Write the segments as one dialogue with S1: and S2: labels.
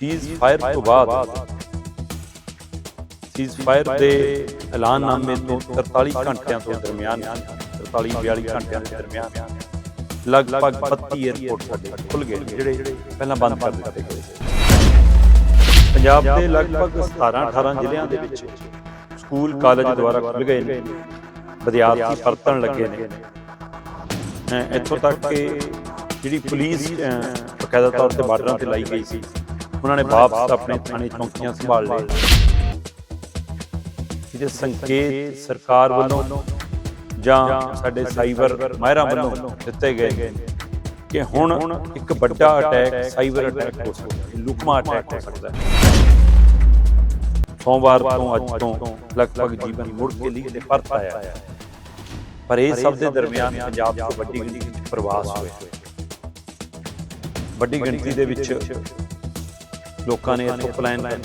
S1: Cease fire ਤੋਂ ਬਾਅਦ cease fire ਦੇ ਐਲਾਨਨਾਮੇ ਤੋਂ 43 ਘੰਟਿਆਂ ਤੋਂ ਦਰਮਿਆਨ 43 42 ਘੰਟਿਆਂ ਦੇ ਦਰਮਿਆਨ ਲਗਭਗ 32 에ਅਰਪੋਰਟ ਸਾਡੇ ਖੁੱਲ ਗਏ ਨੇ, ਜਿਹੜੇ ਪਹਿਲਾਂ ਬੰਦ ਕਰ ਦਿੱਤੇ ਗਏ ਸੀ। ਪੰਜਾਬ ਦੇ ਲਗਭਗ 17 18 ਜ਼ਿਲ੍ਹਿਆਂ ਦੇ ਵਿੱਚ ਸਕੂਲ ਕਾਲਜ ਦੁਆਰਾ ਖੁੱਲ ਗਏ ਨੇ ਵਿਦਿਆਰਥੀ ਪਰਤਣ ਲੱਗੇ ਨੇ। ਇੱਥੋਂ ਤੱਕ ਕਿ ਜਿਹੜੀ ਪੁਲਿਸ ਬਕਾਇਦਾ ਤੌਰ ਤੇ ਬਾਰਡਰਾਂ ਤੇ ਲਾਈ ਗਈ ਸੀ ਉਹਨਾਂ ਨੇ ਵਾਪਸ ਆਪਣੇ ਥਾਣੇ ਚੌਂਕੀਆਂ ਸੰਭਾਲ ਲਏ। ਜਿਹਦੇ ਸੰਕੇਤ ਸਰਕਾਰ ਵੱਲੋਂ ਜਾਂ ਸਾਡੇ ਸਾਈਬਰ ਮਾਹਿਰਾਂ ਵੱਲੋਂ ਦਿੱਤੇ ਗਏ ਕਿ ਹੁਣ ਇੱਕ ਵੱਡਾ ਅਟੈਕ ਸਾਈਬਰ ਅਟੈਕ ਹੋ ਸਕਦਾ ਹੈ, ਲੁਕਮਾ ਅਟੈਕ ਹੋ ਸਕਦਾ ਹੈ। ਸੋਮਵਾਰ ਤੋਂ ਅੱਜ ਤੋਂ ਲਗਭਗ ਜੀਵਨ ਮੁੜ ਕੇ ਲਈ ਤੇ ਪਰਤ ਆਇਆ ਪਰ ਇਹ ਸਭ ਦੇ ਦਰਮਿਆਨ ਪੰਜਾਬ 'ਚ ਵੱਡੀ ਗਿਣਤੀ ਵਿੱਚ ਪ੍ਰਵਾਸ ਹੋਏ ਵੱਡੀ ਗਿਣਤੀ ਦੇ ਵਿੱਚ ਲੋਕਾਂ ਨੇ ਇੱਥੋਂ ਪਲਾਨ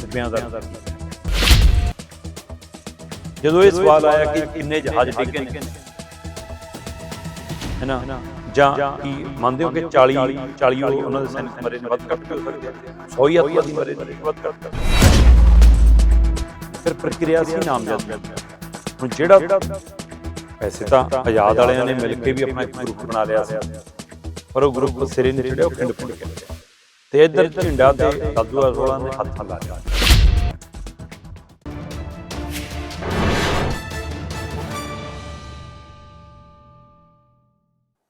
S1: ਸੂਬਿਆਂ ਦਾ ਜਦੋਂ ਇਹ ਸਵਾਲ ਆਇਆ ਕਿ ਕਿੰਨੇ ਜਹਾਜ਼ ਡਿੱਗੇ ਨੇ ਹੈ ਨਾ ਜਾਂ ਕੀ ਮੰਨਦੇ ਹੋ ਕਿ 40 40 ਉਹਨਾਂ ਦੇ ਸੈਨਿਕ ਮਰੇ ਨੇ ਵੱਧ ਘੱਟ ਹੋ ਸਕਦੇ ਆ 100 ਹੀ ਅੱਤਵਾਦੀ ਮਰੇ ਨੇ ਵੱਧ ਘੱਟ ਫਿਰ ਪ੍ਰਕਿਰਿਆ ਸੀ ਨਾਮਜ਼ਦ ਹੁਣ ਜਿਹੜਾ ਵੈਸੇ ਤਾਂ ਆਜ਼ਾਦ ਵਾਲਿਆਂ ਨੇ ਮਿਲ ਕੇ ਵੀ ਆਪਣਾ ਇੱਕ ਗਰੁੱਪ ਬਣਾ ਲਿਆ ਸੀ ਪਰ ਉਹ ਗਰੁੱਪ ਸਿਰੇ ਨਹੀਂ ਚੜਿਆ ਉਹ ਖਿੰਡ ਪੁੰਡ ਕੇ ਗਿਆ ਤੇ ਇੱਧਰ ਝਿੰਡਾ ਤੇ ਦਾਦੂ ਅਰੋੜਾ ਨੇ ਹੱਥ ਲਾ ਲਿਆ।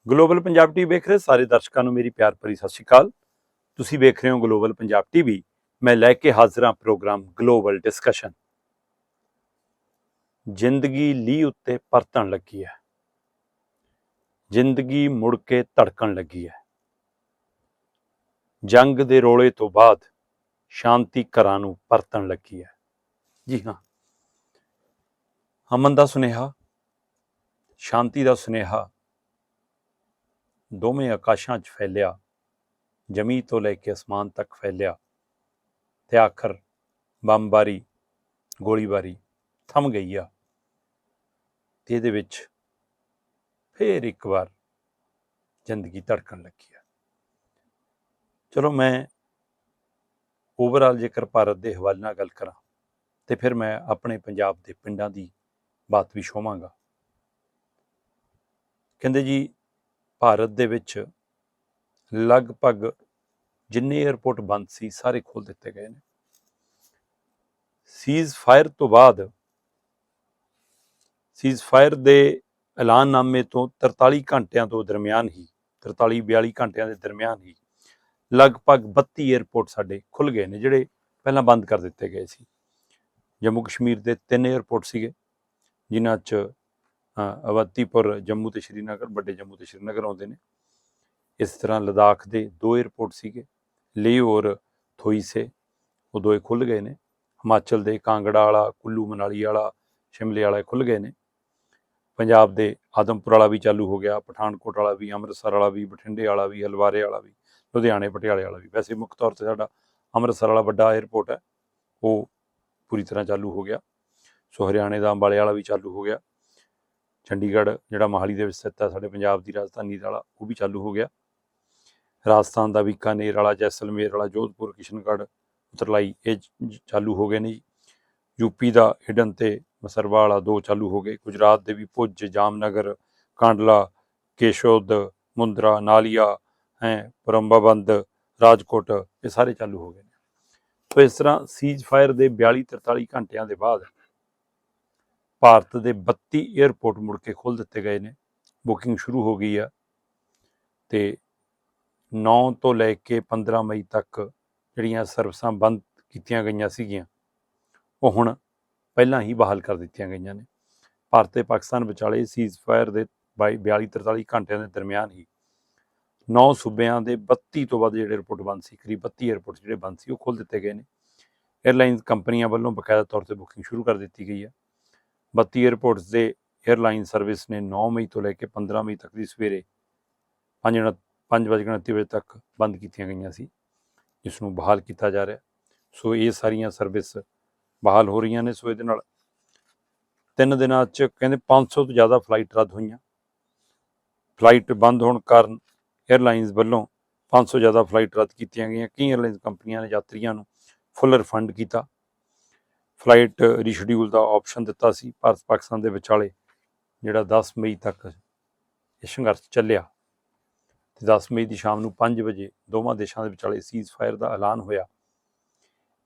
S1: ਗਲੋਬਲ ਪੰਜਾਬ ਟੀਵੀ ਵੇਖ ਰਹੇ ਸਾਰੇ ਦਰਸ਼ਕਾਂ ਨੂੰ ਮੇਰੀ ਪਿਆਰ ਭਰੀ ਸਤਿ ਸ਼੍ਰੀ ਅਕਾਲ। ਤੁਸੀਂ ਵੇਖ ਰਹੇ ਹੋ ਗਲੋਬਲ ਪੰਜਾਬ ਟੀਵੀ ਮੈਂ ਲੈ ਕੇ ਹਾਜ਼ਰ ਹਾਂ ਪ੍ਰੋਗਰਾਮ ਗਲੋਬਲ ਡਿਸਕਸ਼ਨ। ਜ਼ਿੰਦਗੀ ਲੀਹ ਉੱਤੇ ਪਰਤਣ ਲੱਗੀ ਹੈ। ਜ਼ਿੰਦਗੀ ਮੁੜ ਕੇ ਧੜਕਣ ਲੱਗੀ ਹੈ। ਜੰਗ ਦੇ ਰੋਲੇ ਤੋਂ ਬਾਅਦ ਸ਼ਾਂਤੀ ਘਰਾਂ ਨੂੰ ਪਰਤਣ ਲੱਗੀ ਹੈ। ਜੀ ਹਾਂ। ਅਮਨ ਦਾ ਸੁਨੇਹਾ, ਸ਼ਾਂਤੀ ਦਾ ਸੁਨੇਹਾ ਦੋਵੇਂ ਆਕਾਸ਼ਾਂ 'ਚ ਫੈਲਿਆ, ਜਮੀ ਤੋਂ ਲੈ ਕੇ ਅਸਮਾਨ ਤੱਕ ਫੈਲਿਆ ਤੇ ਆਖਰ ਬੰਬਾਰੀ, ਗੋਲੀਬਾਰੀ ਥਮ ਗਈ ਆ ਤੇ ਇਹਦੇ ਵਿੱਚ ਫੇਰ ਇੱਕ ਵਾਰ ਜ਼ਿੰਦਗੀ ਧੜਕਣ ਲੱਗੀ ਚਲੋ ਮੈਂ ਓਵਰਆਲ ਜੇਕਰ ਭਾਰਤ ਦੇ ਹਵਾਲੇ ਨਾਲ ਗੱਲ ਕਰਾਂ, ਤੇ ਫਿਰ ਮੈਂ ਆਪਣੇ ਪੰਜਾਬ ਦੇ ਪਿੰਡਾਂ ਦੀ ਬਾਤ ਵੀ ਛੋਵਾਂਗਾ। ਕਹਿੰਦੇ ਜੀ, ਭਾਰਤ ਦੇ ਵਿੱਚ ਲਗਭਗ ਜਿੰਨੇ 에ਅਰਪੋਰਟ ਬੰਦ ਸੀ, ਸਾਰੇ ਖੋਲ ਦਿੱਤੇ ਗਏ ਨੇ। ਸੀਜ਼ ਫਾਇਰ ਤੋਂ ਬਾਅਦ ਸੀਜ਼ ਫਾਇਰ ਦੇ ਐਲਾਨਨਾਮੇ ਤੋਂ 43 ਘੰਟਿਆਂ ਤੋਂ ਦਰਮਿਆਨ ਹੀ 43 42 ਘੰਟਿਆਂ ਦੇ ਦਰਮਿਆਨ ਹੀ ਲਗਭਗ 32 ਏਅਰਪੋਰਟ ਸਾਡੇ ਖੁੱਲ ਗਏ ਨੇ, ਜਿਹੜੇ ਪਹਿਲਾਂ ਬੰਦ ਕਰ ਦਿੱਤੇ ਗਏ ਸੀ। ਜੰਮੂ ਕਸ਼ਮੀਰ ਦੇ ਤਿੰਨ ਏਅਰਪੋਰਟ ਸੀਗੇ, ਜਿਨ੍ਹਾਂ 'ਚ ਅਵਤੀਪੁਰ ਜੰਮੂ ਤੇ ਸ਼੍ਰੀਨਗਰ, ਵੱਡੇ ਜੰਮੂ ਤੇ ਸ਼੍ਰੀਨਗਰ ਆਉਂਦੇ ਨੇ। ਇਸ ਤਰ੍ਹਾਂ ਲਦਾਖ ਦੇ ਦੋ ਏਅਰਪੋਰਟ ਸੀਗੇ, ਲੇਹ ਔਰ ਥੋਈਸੇ, ਉਹ ਦੋਏ ਖੁੱਲ ਗਏ ਨੇ। ਹਿਮਾਚਲ ਦੇ ਕਾਂਗੜਾ ਵਾਲਾ, ਕੁੱਲੂ ਮਨਾਲੀ ਵਾਲਾ, ਸ਼ਿਮਲੇ ਵਾਲਾ ਖੁੱਲ ਗਏ ਨੇ। ਪੰਜਾਬ ਦੇ ਆਦਮਪੁਰ ਵਾਲਾ ਵੀ ਚਾਲੂ ਹੋ ਗਿਆ, ਪਠਾਨਕੋਟ ਵਾਲਾ ਵੀ, ਅੰਮ੍ਰਿਤਸਰ ਵਾਲਾ ਵੀ, ਬਠਿੰਡੇ ਵਾਲਾ ਵੀ, ਹਲਵਾਰੇ ਵਾਲਾ ਵੀ। ਲੁਧਿਆਣੇ ਪਟਿਆਲੇ ਵਾਲਾ ਵੀ। ਵੈਸੇ ਮੁੱਖ ਤੌਰ ਤੇ ਸਾਡਾ ਅੰਮ੍ਰਿਤਸਰ ਵਾਲਾ ਵੱਡਾ 에ਅਰਪੋਰਟ ਹੈ, ਉਹ ਪੂਰੀ ਤਰ੍ਹਾਂ ਚਾਲੂ ਹੋ ਗਿਆ। ਸੋ ਹਰਿਆਣੇ ਦਾ ਅੰਬਾਲੇ ਵਾਲਾ ਵੀ ਚਾਲੂ ਹੋ ਗਿਆ। ਚੰਡੀਗੜ੍ਹ ਜਿਹੜਾ ਮੋਹਾਲੀ ਦੇ ਵਿੱਚ ਸਥਿਤ ਹੈ, ਸਾਡੇ ਪੰਜਾਬ ਦੀ ਰਾਜਧਾਨੀ ਵਾਲਾ, ਉਹ ਵੀ ਚਾਲੂ ਹੋ ਗਿਆ। ਰਾਜਸਥਾਨ ਦਾ ਬੀਕਾਨੇਰ ਵਾਲਾ, ਜੈਸਲਮੇਰ ਵਾਲਾ, ਜੋਧਪੁਰ, ਕਿਸ਼ਨਗੜ੍ਹ, ਉਤਰਲਾਈ, ਇਹ ਚਾਲੂ ਹੋ ਗਏ ਨੇ ਜੀ। ਯੂਪੀ ਦਾ ਹਿਡਨ ਤੇ ਮਸਰਵਾ ਵਾਲਾ ਦੋ ਚਾਲੂ ਹੋ ਗਏ। ਗੁਜਰਾਤ ਦੇ ਵੀ ਪੁੱਜ ਜਾਮਨਗਰ, ਕਾਂਡਲਾ, ਕੇਸ਼ੋਦ, ਮੁੰਦਰਾ, ਨਾਲੀਆ ਹੈ ਪਰੰਬਾਬੰਦ ਰਾਜਕੋਟ, ਇਹ ਸਾਰੇ ਚਾਲੂ ਹੋ ਗਏ ਨੇ। ਸੋ ਇਸ ਤਰ੍ਹਾਂ ਸੀਜ਼ ਫਾਇਰ ਦੇ 42 43 ਘੰਟਿਆਂ ਦੇ ਬਾਅਦ ਭਾਰਤ ਦੇ 32 에ਅਰਪੋਰਟ ਮੁੜ ਕੇ ਖੋਲ ਦਿੱਤੇ ਗਏ ਨੇ। ਬੁਕਿੰਗ ਸ਼ੁਰੂ ਹੋ ਗਈ ਆ ਤੇ 9 ਤੋਂ ਲੈ ਕੇ 15 ਮਈ ਤੱਕ ਜਿਹੜੀਆਂ ਸਰਵਿਸਾਂ ਬੰਦ ਕੀਤੀਆਂ ਗਈਆਂ ਸੀਗੀਆਂ, ਉਹ ਹੁਣ ਪਹਿਲਾਂ ਹੀ ਬਹਾਲ ਕਰ ਦਿੱਤੀਆਂ ਗਈਆਂ ਨੇ। ਭਾਰਤ ਤੇ ਪਾਕਿਸਤਾਨ ਵਿਚਾਲੇ ਸੀਜ਼ ਫਾਇਰ ਦੇ 42 43 ਘੰਟਿਆਂ ਦੇ ਦਰਮਿਆਨ ਹੀ ਨੌ ਸੂਬਿਆਂ ਦੇ 32 ਤੋਂ ਵੱਧ ਜਿਹੜੇ 에어ਪੋਰਟ ਬੰਦ ਸੀ, ਕਰੀਬ 32 에어ਪੋਰਟ ਜਿਹੜੇ ਬੰਦ ਸੀ, ਉਹ ਖੋਲ ਦਿੱਤੇ ਗਏ ਨੇ। 에ਅਰਲਾਈਨਸ ਕੰਪਨੀਆਂ ਵੱਲੋਂ ਬਕਾਇਦਾ ਤੌਰ ਤੇ ਬੁਕਿੰਗ ਸ਼ੁਰੂ ਕਰ ਦਿੱਤੀ ਗਈ ਹੈ। 32 ਏਅਰਪੋਰਟਸ ਦੇ 에ਅਰਲਾਈਨ ਸਰਵਿਸ ਨੇ 9 ਮਈ ਤੋਂ ਲੈ ਕੇ 15 ਮਈ ਤੱਕ ਦੀ ਸਵੇਰੇ 5:29 ਵਜੇ ਤੱਕ ਬੰਦ ਕੀਤੀਆਂ ਗਈਆਂ ਸੀ ਇਸ ਨੂੰ ਬਹਾਲ ਕੀਤਾ ਜਾ ਰਿਹਾ। ਸੋ ਇਹ ਸਾਰੀਆਂ ਸਰਵਿਸ ਬਹਾਲ ਹੋ ਰਹੀਆਂ ਨੇ ਸੋ ਇਹਦੇ ਨਾਲ ਤਿੰਨ ਦਿਨਾਂ 'ਚ ਕਹਿੰਦੇ 500 ਤੋਂ ਜ਼ਿਆਦਾ ਫਲਾਈਟ ਰੱਦ ਹੋਈਆਂ। ਫਲਾਈਟ ਬੰਦ ਹੋਣ ਕਾਰਨ ਏਅਰਲਾਈਨਜ਼ ਵੱਲੋਂ 500 ਜ਼ਿਆਦਾ ਫਲਾਈਟ ਰੱਦ ਕੀਤੀਆਂ ਗਈਆਂ। ਕਈ ਏਅਰਲਾਈਨਜ਼ ਕੰਪਨੀਆਂ ਨੇ ਯਾਤਰੀਆਂ ਨੂੰ ਫੁੱਲ ਰਿਫੰਡ ਕੀਤਾ। ਫਲਾਈਟ ਰੀਸ਼ਡਿਊਲ ਦਾ ਆਪਸ਼ਨ ਦਿੱਤਾ ਸੀ। ਭਾਰਤ ਪਾਕਿਸਤਾਨ ਦੇ ਵਿਚਾਲੇ ਜਿਹੜਾ 10 ਮਈ ਤੱਕ ਇਹ ਸੰਘਰਸ਼ ਚੱਲਿਆ। ਤੇ 10 ਮਈ ਦੀ ਸ਼ਾਮ ਨੂੰ 5 ਵਜੇ ਦੋਵਾਂ ਦੇਸ਼ਾਂ ਦੇ ਵਿਚਾਲੇ ਸੀਜ਼ ਫਾਇਰ ਦਾ ਐਲਾਨ ਹੋਇਆ।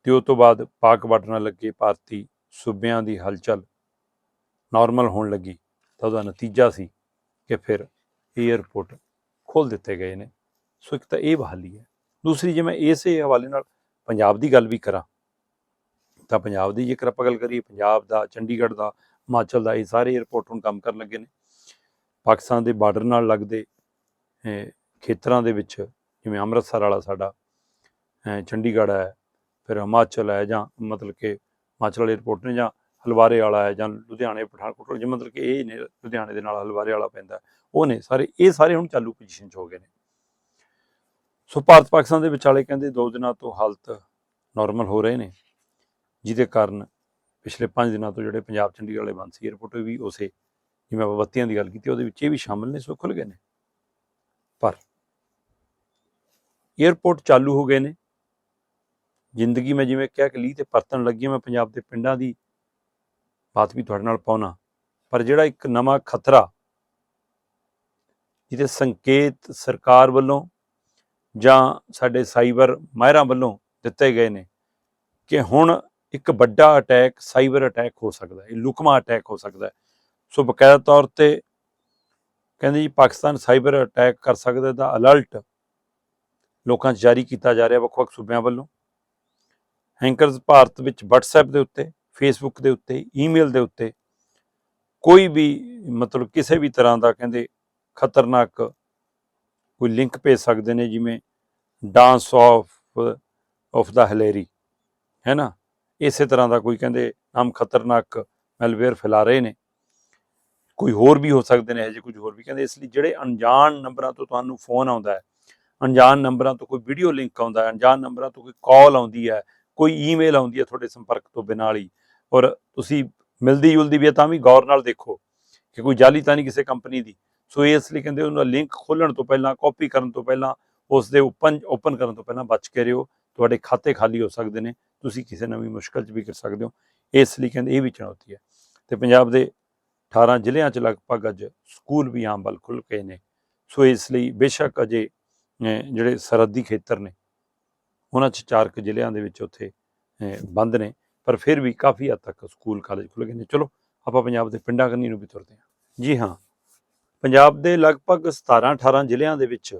S1: ਤੇ ਉਸ ਤੋਂ ਬਾਅਦ ਪਾਕ ਬਾਰਡਰ ਨਾਲ ਲੱਗੇ ਭਾਰਤੀ ਸੂਬਿਆਂ ਦੀ ਹਲਚਲ ਨਾਰਮਲ ਹੋਣ ਲੱਗੀ। ਤਾਂ ਉਹਦਾ ਨਤੀਜਾ ਸੀ ਕਿ ਫਿਰ 에어ਪੋਰਟ ਖੋਲ ਦਿੱਤੇ ਗਏ ਨੇ। ਸੋ ਇੱਕ ਤਾਂ ਇਹ ਬਹਾਲੀ ਹੈ। ਦੂਸਰੀ ਜੇ ਮੈਂ ਇਸੇ ਹਵਾਲੇ ਨਾਲ ਪੰਜਾਬ ਦੀ ਗੱਲ ਵੀ ਕਰਾਂ, ਤਾਂ ਪੰਜਾਬ ਦੀ ਜੇਕਰ ਆਪਾਂ ਗੱਲ ਕਰੀਏ, ਪੰਜਾਬ ਦਾ, ਚੰਡੀਗੜ੍ਹ ਦਾ, ਹਿਮਾਚਲ ਦਾ, ਇਹ ਸਾਰੇ 에ਅਰਪੋਰਟ ਹੁਣ ਕੰਮ ਕਰਨ ਲੱਗੇ ਨੇ। ਪਾਕਿਸਤਾਨ ਦੇ ਬਾਰਡਰ ਨਾਲ ਲੱਗਦੇ ਖੇਤਰਾਂ ਦੇ ਵਿੱਚ, ਜਿਵੇਂ ਅੰਮ੍ਰਿਤਸਰ ਵਾਲਾ ਸਾਡਾ ਚੰਡੀਗੜ੍ਹ ਹੈ, ਫਿਰ ਹਿਮਾਚਲ ਹੈ ਜਾਂ ਮਤਲਬ ਕਿ ਹਿਮਾਚਲ 에ਅਰਪੋਰਟ ਨੇ ਜਾਂ ਹਲਵਾਰੇ ਵਾਲਾ ਹੈ ਜਾਂ ਲੁਧਿਆਣੇ ਪਠਾਨਕੋਟ ਵਾਲਾ, ਜੇ ਮਤਲਬ ਕਿ ਇਹ ਨੇ ਲੁਧਿਆਣੇ ਦੇ ਨਾਲ ਹਲਵਾਰੇ ਵਾਲਾ ਪੈਂਦਾ ਉਹ ਨੇ ਸਾਰੇ ਇਹ ਸਾਰੇ ਹੁਣ ਚਾਲੂ ਪੋਜੀਸ਼ਨ 'ਚ ਹੋ ਗਏ ਨੇ। ਸੋ ਭਾਰਤ ਪਾਕਿਸਤਾਨ ਦੇ ਵਿਚਾਲੇ ਕਹਿੰਦੇ ਦੋ ਦਿਨਾਂ ਤੋਂ ਹਾਲਤ ਨਾਰਮਲ ਹੋ ਰਹੇ ਨੇ ਜਿਹਦੇ ਕਾਰਨ ਪਿਛਲੇ 5 ਦਿਨਾਂ ਤੋਂ ਜਿਹੜੇ ਪੰਜਾਬ ਚੰਡੀਗੜ੍ਹ ਵਾਲੇ ਬੰਦ ਸੀ 에ਅਰਪੋਰਟ ਵੀ ਉਸੇ ਜਿਵੇਂ ਆਪਾਂ ਬੱਤੀਆਂ ਦੀ ਗੱਲ ਕੀਤੀ ਉਹਦੇ ਵਿੱਚ ਇਹ ਵੀ ਸ਼ਾਮਲ ਨੇ ਸੋ ਖੁੱਲ ਗਏ ਨੇ। ਪਰ 에ਅਰਪੋਰਟ ਚਾਲੂ ਹੋ ਗਏ ਨੇ। ਜ਼ਿੰਦਗੀ ਮੈਂ ਜਿਵੇਂ ਕਿਹਾ ਕਿ ਲੀਹ ਤੇ ਪਰਤਣ ਲੱਗੀ ਮੈਂ ਪੰਜਾਬ ਦੇ ਪਿੰਡਾਂ ਦੀ ਬਾਤ ਵੀ ਤੁਹਾਡੇ ਨਾਲ ਪਾਉਣਾ। ਪਰ ਜਿਹੜਾ ਇੱਕ ਨਵਾਂ ਖਤਰਾ ਜਿਹਦੇ ਸੰਕੇਤ ਸਰਕਾਰ ਵੱਲੋਂ ਜਾਂ ਸਾਡੇ ਸਾਈਬਰ ਮਾਹਿਰਾਂ ਵੱਲੋਂ ਦਿੱਤੇ ਗਏ ਨੇ ਕਿ ਹੁਣ ਇੱਕ ਵੱਡਾ ਅਟੈਕ ਸਾਈਬਰ ਅਟੈਕ ਹੋ ਸਕਦਾ ਹੈ, ਇਹ ਲੁਕਮਾ ਅਟੈਕ ਹੋ ਸਕਦਾ ਹੈ। ਸੋ ਬਕਾਇਦਾ ਤੌਰ ਤੇ ਕਹਿੰਦੇ ਜੀ ਪਾਕਿਸਤਾਨ ਸਾਈਬਰ ਅਟੈਕ ਕਰ ਸਕਦਾ ਦਾ ਅਲਰਟ ਲੋਕਾਂ 'ਚ ਜਾਰੀ ਕੀਤਾ ਜਾ ਰਿਹਾ ਵੱਖ-ਵੱਖ ਸੂਬਿਆਂ ਵੱਲੋਂ। ਹੈਂਕਰਸ ਭਾਰਤ ਵਿੱਚ WhatsApp ਦੇ ਉੱਤੇ ਫੇਸਬੁੱਕ ਦੇ ਉੱਤੇ ਈਮੇਲ ਦੇ ਉੱਤੇ, ਕੋਈ ਵੀ ਮਤਲਬ ਕਿਸੇ ਵੀ ਤਰ੍ਹਾਂ ਦਾ ਕਹਿੰਦੇ ਖਤਰਨਾਕ ਕੋਈ ਲਿੰਕ ਭੇਜ ਸਕਦੇ ਨੇ, ਜਿਵੇਂ ਡਾਂਸ ਆਫ ਆਫ ਦਾ ਹਲੇਰੀ ਹੈ ਨਾ? ਇਸੇ ਤਰ੍ਹਾਂ ਦਾ ਕੋਈ ਕਹਿੰਦੇ ਨਾਮ ਖਤਰਨਾਕ ਮੈਲਵੇਅਰ ਫੈਲਾ ਰਹੇ ਨੇ। ਕੋਈ ਹੋਰ ਵੀ ਹੋ ਸਕਦੇ ਨੇ, ਇਹ ਜਿਹੇ ਕੁਝ ਹੋਰ ਵੀ ਕਹਿੰਦੇ, ਇਸ ਲਈ ਜਿਹੜੇ ਅਣਜਾਣ ਨੰਬਰਾਂ ਤੋਂ ਤੁਹਾਨੂੰ ਫੋਨ ਆਉਂਦਾ ਹੈ, ਅਣਜਾਣ ਨੰਬਰਾਂ ਤੋਂ ਕੋਈ ਵੀਡੀਓ ਲਿੰਕ ਆਉਂਦਾ ਹੈ, ਅਣਜਾਣ ਨੰਬਰਾਂ ਤੋਂ ਕੋਈ ਕਾਲ ਆਉਂਦੀ ਹੈ, ਕੋਈ ਈਮੇਲ ਆਉਂਦੀ ਹੈ ਤੁਹਾਡੇ ਸੰਪਰਕ ਤੋਂ ਬਿਨਾਂ ਵਾਲੀ ਔਰ ਤੁਸੀਂ ਮਿਲਦੀ ਜੁਲਦੀ ਵੀ ਹੈ ਤਾਂ ਵੀ ਗੌਰ ਨਾਲ ਦੇਖੋ ਕਿ ਕੋਈ ਜਾਲੀ ਤਾਂ ਨਹੀਂ ਕਿਸੇ ਕੰਪਨੀ ਦੀ। ਸੋ ਇਸ ਲਈ ਕਹਿੰਦੇ ਉਹਦਾ ਲਿੰਕ ਖੋਲਣ ਤੋਂ ਪਹਿਲਾਂ, ਕਾਪੀ ਕਰਨ ਤੋਂ ਪਹਿਲਾਂ, ਉਸ ਦੇ ਓਪਨ ਓਪਨ ਕਰਨ ਤੋਂ ਪਹਿਲਾਂ ਬਚ ਕੇ ਰਹੋ। ਤੁਹਾਡੇ ਖਾਤੇ ਖਾਲੀ ਹੋ ਸਕਦੇ ਨੇ, ਤੁਸੀਂ ਕਿਸੇ ਨਵੀਂ ਮੁਸ਼ਕਲ 'ਚ ਵੀ ਕਰ ਸਕਦੇ ਹੋ। ਇਸ ਲਈ ਕਹਿੰਦੇ ਇਹ ਵੀ ਚੁਣੌਤੀ ਹੈ। ਤੇ ਪੰਜਾਬ ਦੇ 18 ਜ਼ਿਲ੍ਹਿਆਂ 'ਚ ਲਗਭਗ ਅੱਜ ਸਕੂਲ ਵੀ ਆਮ ਬਲ ਖੁੱਲ ਗਏ ਨੇ। ਸੋ ਇਸ ਲਈ ਬੇਸ਼ੱਕ ਅਜੇ ਜਿਹੜੇ ਸਰਹੱਦੀ ਖੇਤਰ ਨੇ, ਉਹਨਾਂ 'ਚ ਚਾਰ ਕੁ ਜ਼ਿਲ੍ਹਿਆਂ ਦੇ ਵਿੱਚ ਉੱਥੇ ਬੰਦ ਨੇ। ਪਰ ਫਿਰ ਵੀ ਕਾਫੀ ਹੱਦ ਤੱਕ ਸਕੂਲ, ਕਾਲਜ ਖੁੱਲ ਗਏ ਨੇ। ਚਲੋ, ਆਪਾਂ ਪੰਜਾਬ ਦੇ ਪਿੰਡਾਂ ਕੰਨੀ ਨੂੰ ਵੀ ਤੁਰਦੇ ਹਾਂ। ਜੀ ਹਾਂ, ਪੰਜਾਬ ਦੇ ਲਗਭਗ 17 18 ਜ਼ਿਲ੍ਹਿਆਂ ਦੇ ਵਿੱਚ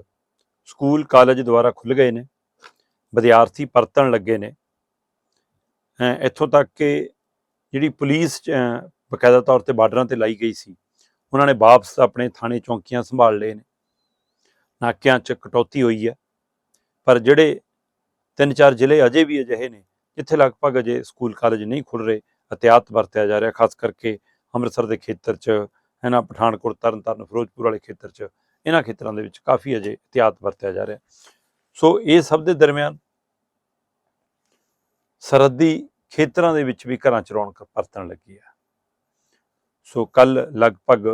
S1: ਸਕੂਲ, ਕਾਲਜ ਦੁਆਰਾ ਖੁੱਲ ਗਏ ਨੇ। ਵਿਦਿਆਰਥੀ ਪਰਤਣ ਲੱਗੇ ਨੇ। ਇੱਥੋਂ ਤੱਕ ਕਿ ਜਿਹੜੀ ਪੁਲਿਸ ਬਕਾਇਦਾ ਤੌਰ ਤੇ ਬਾਰਡਰਾਂ ਤੇ ਲਾਈ ਗਈ ਸੀ, ਉਹਨਾਂ ਨੇ ਵਾਪਸ ਆਪਣੇ ਥਾਣੇ ਚੌਂਕੀਆਂ ਸੰਭਾਲ ਲਏ ਨੇ। ਨਾਕਿਆਂ 'ਚ ਕਟੌਤੀ ਹੋਈ ਹੈ। ਪਰ ਜਿਹੜੇ ਤਿੰਨ ਚਾਰ ਜ਼ਿਲ੍ਹੇ ਅਜੇ ਵੀ ਅਜਿਹੇ ਨੇ ਜਿੱਥੇ ਲਗਭਗ ਅਜੇ ਸਕੂਲ ਕਾਲਜ ਨਹੀਂ ਖੁੱਲ ਰਹੇ ਅਤਿਆਤ ਵਰਤਿਆ ਜਾ ਰਿਹਾ, ਖਾਸ ਕਰਕੇ ਅੰਮ੍ਰਿਤਸਰ ਦੇ ਖੇਤਰ 'ਚ, ਹੈ ਨਾ, ਪਠਾਨਕੋਟ, ਤਰਨਤਾਰਨ, ਫਿਰੋਜ਼ਪੁਰ ਵਾਲੇ ਖੇਤਰ 'ਚ, ਇਹਨਾਂ ਖੇਤਰਾਂ ਦੇ ਵਿੱਚ ਕਾਫੀ ਅਜੇ ਅਤਿਆਤ ਵਰਤਿਆ ਜਾ ਰਿਹਾ। ਸੋ ਇਹ ਸਭ ਦੇ ਦਰਮਿਆਨ ਸਰਹੱਦੀ ਖੇਤਰਾਂ ਦੇ ਵਿੱਚ ਵੀ ਘਰਾਂ 'ਚ ਰੌਣਕ ਪਰਤਣ ਲੱਗੀ ਹੈ ਸੋ ਕੱਲ ਲਗਭਗ